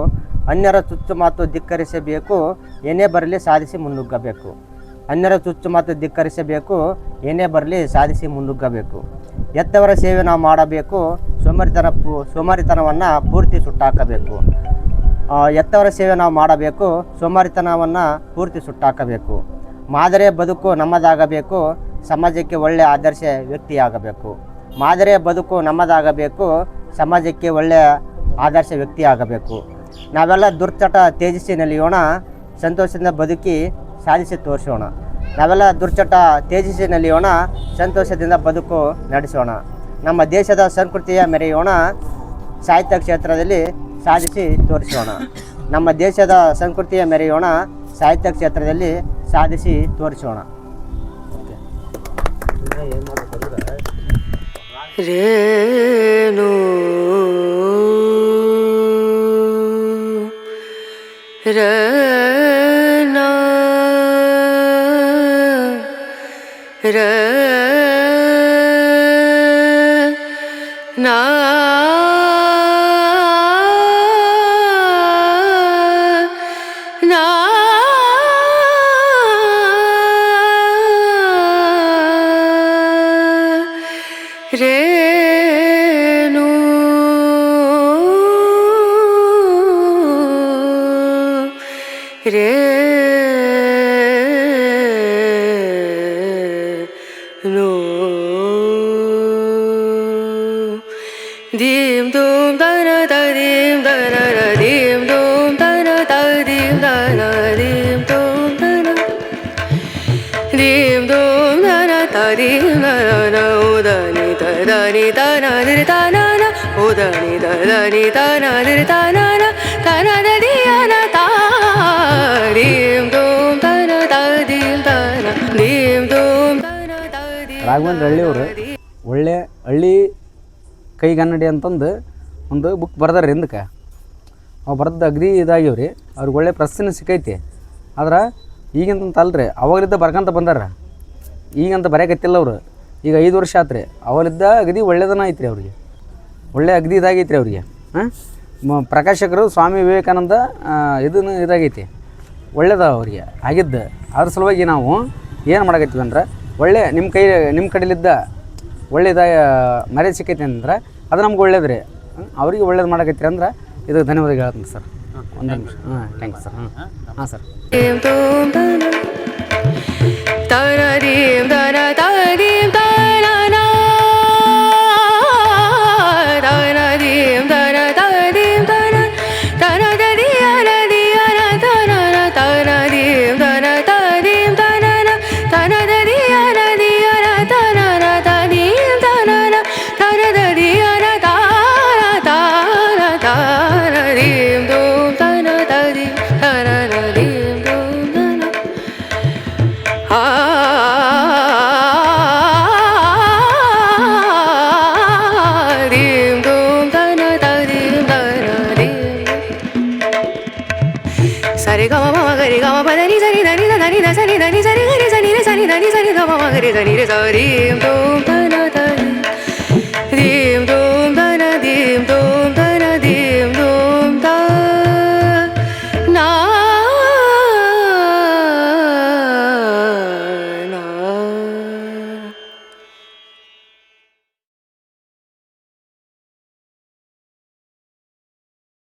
ಅನ್ಯರ ಚುಚ್ಚು ಮಾತು ಧಿಕ್ಕರಿಸಬೇಕು ಏನೇ ಬರಲಿ ಸಾಧಿಸಿ ಮುನ್ನುಗ್ಗಬೇಕು. ಅನ್ಯರ ಚುಚ್ಚು ಮಾತು ಧಿಕ್ಕರಿಸಬೇಕು, ಏನೇ ಬರಲಿ ಸಾಧಿಸಿ ಮುನ್ನುಗ್ಗಬೇಕು ಎತ್ತವರ ಸೇವೆ ನಾವು ಮಾಡಬೇಕು, ಸೋಮಾರಿತನ ಪೂ, ಸೋಮಾರಿತನವನ್ನು ಪೂರ್ತಿ ಸುಟ್ಟಾಕಬೇಕು. ಎತ್ತವರ ಸೇವೆ ನಾವು ಮಾಡಬೇಕು, ಸೋಮಾರಿತನವನ್ನು ಪೂರ್ತಿ ಸುಟ್ಟಾಕಬೇಕು. ಮಾದರಿಯ ಬದುಕು ನಮ್ಮದಾಗಬೇಕು, ಸಮಾಜಕ್ಕೆ ಒಳ್ಳೆಯ ಆದರ್ಶ ವ್ಯಕ್ತಿಯಾಗಬೇಕು. ಮಾದರಿಯ ಬದುಕು ನಮ್ಮದಾಗಬೇಕು, ಸಮಾಜಕ್ಕೆ ಒಳ್ಳೆಯ ಆದರ್ಶ ವ್ಯಕ್ತಿಯಾಗಬೇಕು. ನಾವೆಲ್ಲ ದುರ್ಚಟ ತ್ಯಜಿಸಿ ಸಂತೋಷದಿಂದ ಬದುಕಿ ಸಾಧಿಸಿ ತೋರಿಸೋಣ. ನಾವೆಲ್ಲ ದುರ್ಚಟ ತೇಜಸ್ಸಿ ನಲಿಯೋಣ ಸಂತೋಷದಿಂದ ಬದುಕು ನಡೆಸೋಣ. ನಮ್ಮ ದೇಶದ ಸಂಸ್ಕೃತಿಯ ಮೆರೆಯೋಣ, ಸಾಹಿತ್ಯ ಕ್ಷೇತ್ರದಲ್ಲಿ ಸಾಧಿಸಿ ತೋರಿಸೋಣ. ನಮ್ಮ ದೇಶದ ಸಂಸ್ಕೃತಿಯ ಮೆರೆಯೋಣ, ಸಾಹಿತ್ಯ ಕ್ಷೇತ್ರದಲ್ಲಿ ಸಾಧಿಸಿ ತೋರಿಸೋಣ. ರೇಣು ರನ ರ ನ ದಿರಿ ತ ನ ನ ಉದನಿ ತ దని ತ ನ ದಿರಿ ತ ನ ನ ತ ನ ದ ದಿ ಯ ನ ತ ದೀಂ ದೂಂ ದನ ತ ದೀಂ ದನ ದೀಂ ದೂಂ ದನ ತ ದೀಂ ರಾಘವೇಂದ್ರ ಹಳ್ಳಿಯವರು ಒಳ್ಳೆ ಹಳ್ಳಿ ಕೈಗನ್ನಡಿ ಅಂತಂದು ಒಂದು ಬುಕ್ ಬರ್ದಾರ ಹಿಂದಕ್ಕೆ. ಅವು ಬರ್ದು ಅಗದಿ ಇದಾಗ್ಯವ್ರಿ. ಅವ್ರಿಗೆ ಒಳ್ಳೆ ಪ್ರಶ್ನೆ ಸಿಕ್ಕೈತಿ. ಆದ್ರೆ ಈಗಿಂತ ಅಲ್ರಿ ಅವಾಗಲಿದ್ದ ಬರ್ಕಂತ ಬಂದಾರ. ಈಗಂತ ಬರೆಯಕತ್ತಿಲ್ಲ ಅವರು. ಈಗ ಐದು ವರ್ಷ ಆತ್ರಿ. ಅವಲಿದ್ದ ಅಗದಿ ಒಳ್ಳೆದನ ಐತ್ರಿ ಅವ್ರಿಗೆ. ಒಳ್ಳೆ ಅಗದಿ ಇದಾಗೈತ್ರಿ ಅವ್ರಿಗೆ. ಹಾಂ? ಪ್ರಕಾಶಕರು ಸ್ವಾಮಿ ವಿವೇಕಾನಂದ ಇದನ್ನು ಇದಾಗೈತಿ. ಒಳ್ಳೇದ ಅವ್ರಿಗೆ. ಆಗಿದ್ದು. ಅದ್ರ ಸಲುವಾಗಿ ನಾವು ಏನು ಮಾಡಕತ್ತೀವಿ ಅಂದ್ರೆ, ಒಳ್ಳೆ ನಿಮ್ಮ ಕೈ ನಿಮ್ಮ ಕಡೆಲಿದ್ದ ಒಳ್ಳೆಯದ ಮರ್ಯಾದೆ ಸಿಕ್ಕೈತಿ ಅಂದ್ರೆ, ಅದು ನಮ್ಗೆ ಒಳ್ಳೇದು ರೀ ಅವ್ರಿಗೆ ಒಳ್ಳೇದು ಮಾಡಕತ್ತೀರಿ ಅಂದ್ರೆ, ಇದಕ್ಕೆ ಧನ್ಯವಾದ ಹೇಳ್ತೀನಿ ಸರ್. ಒಂದು ನಿಮಿಷ. ಹಾಂ ಥ್ಯಾಂಕ್ ಯು ಸರ್ ಹಾಂ ಹಾಂ sir Dim I need re ga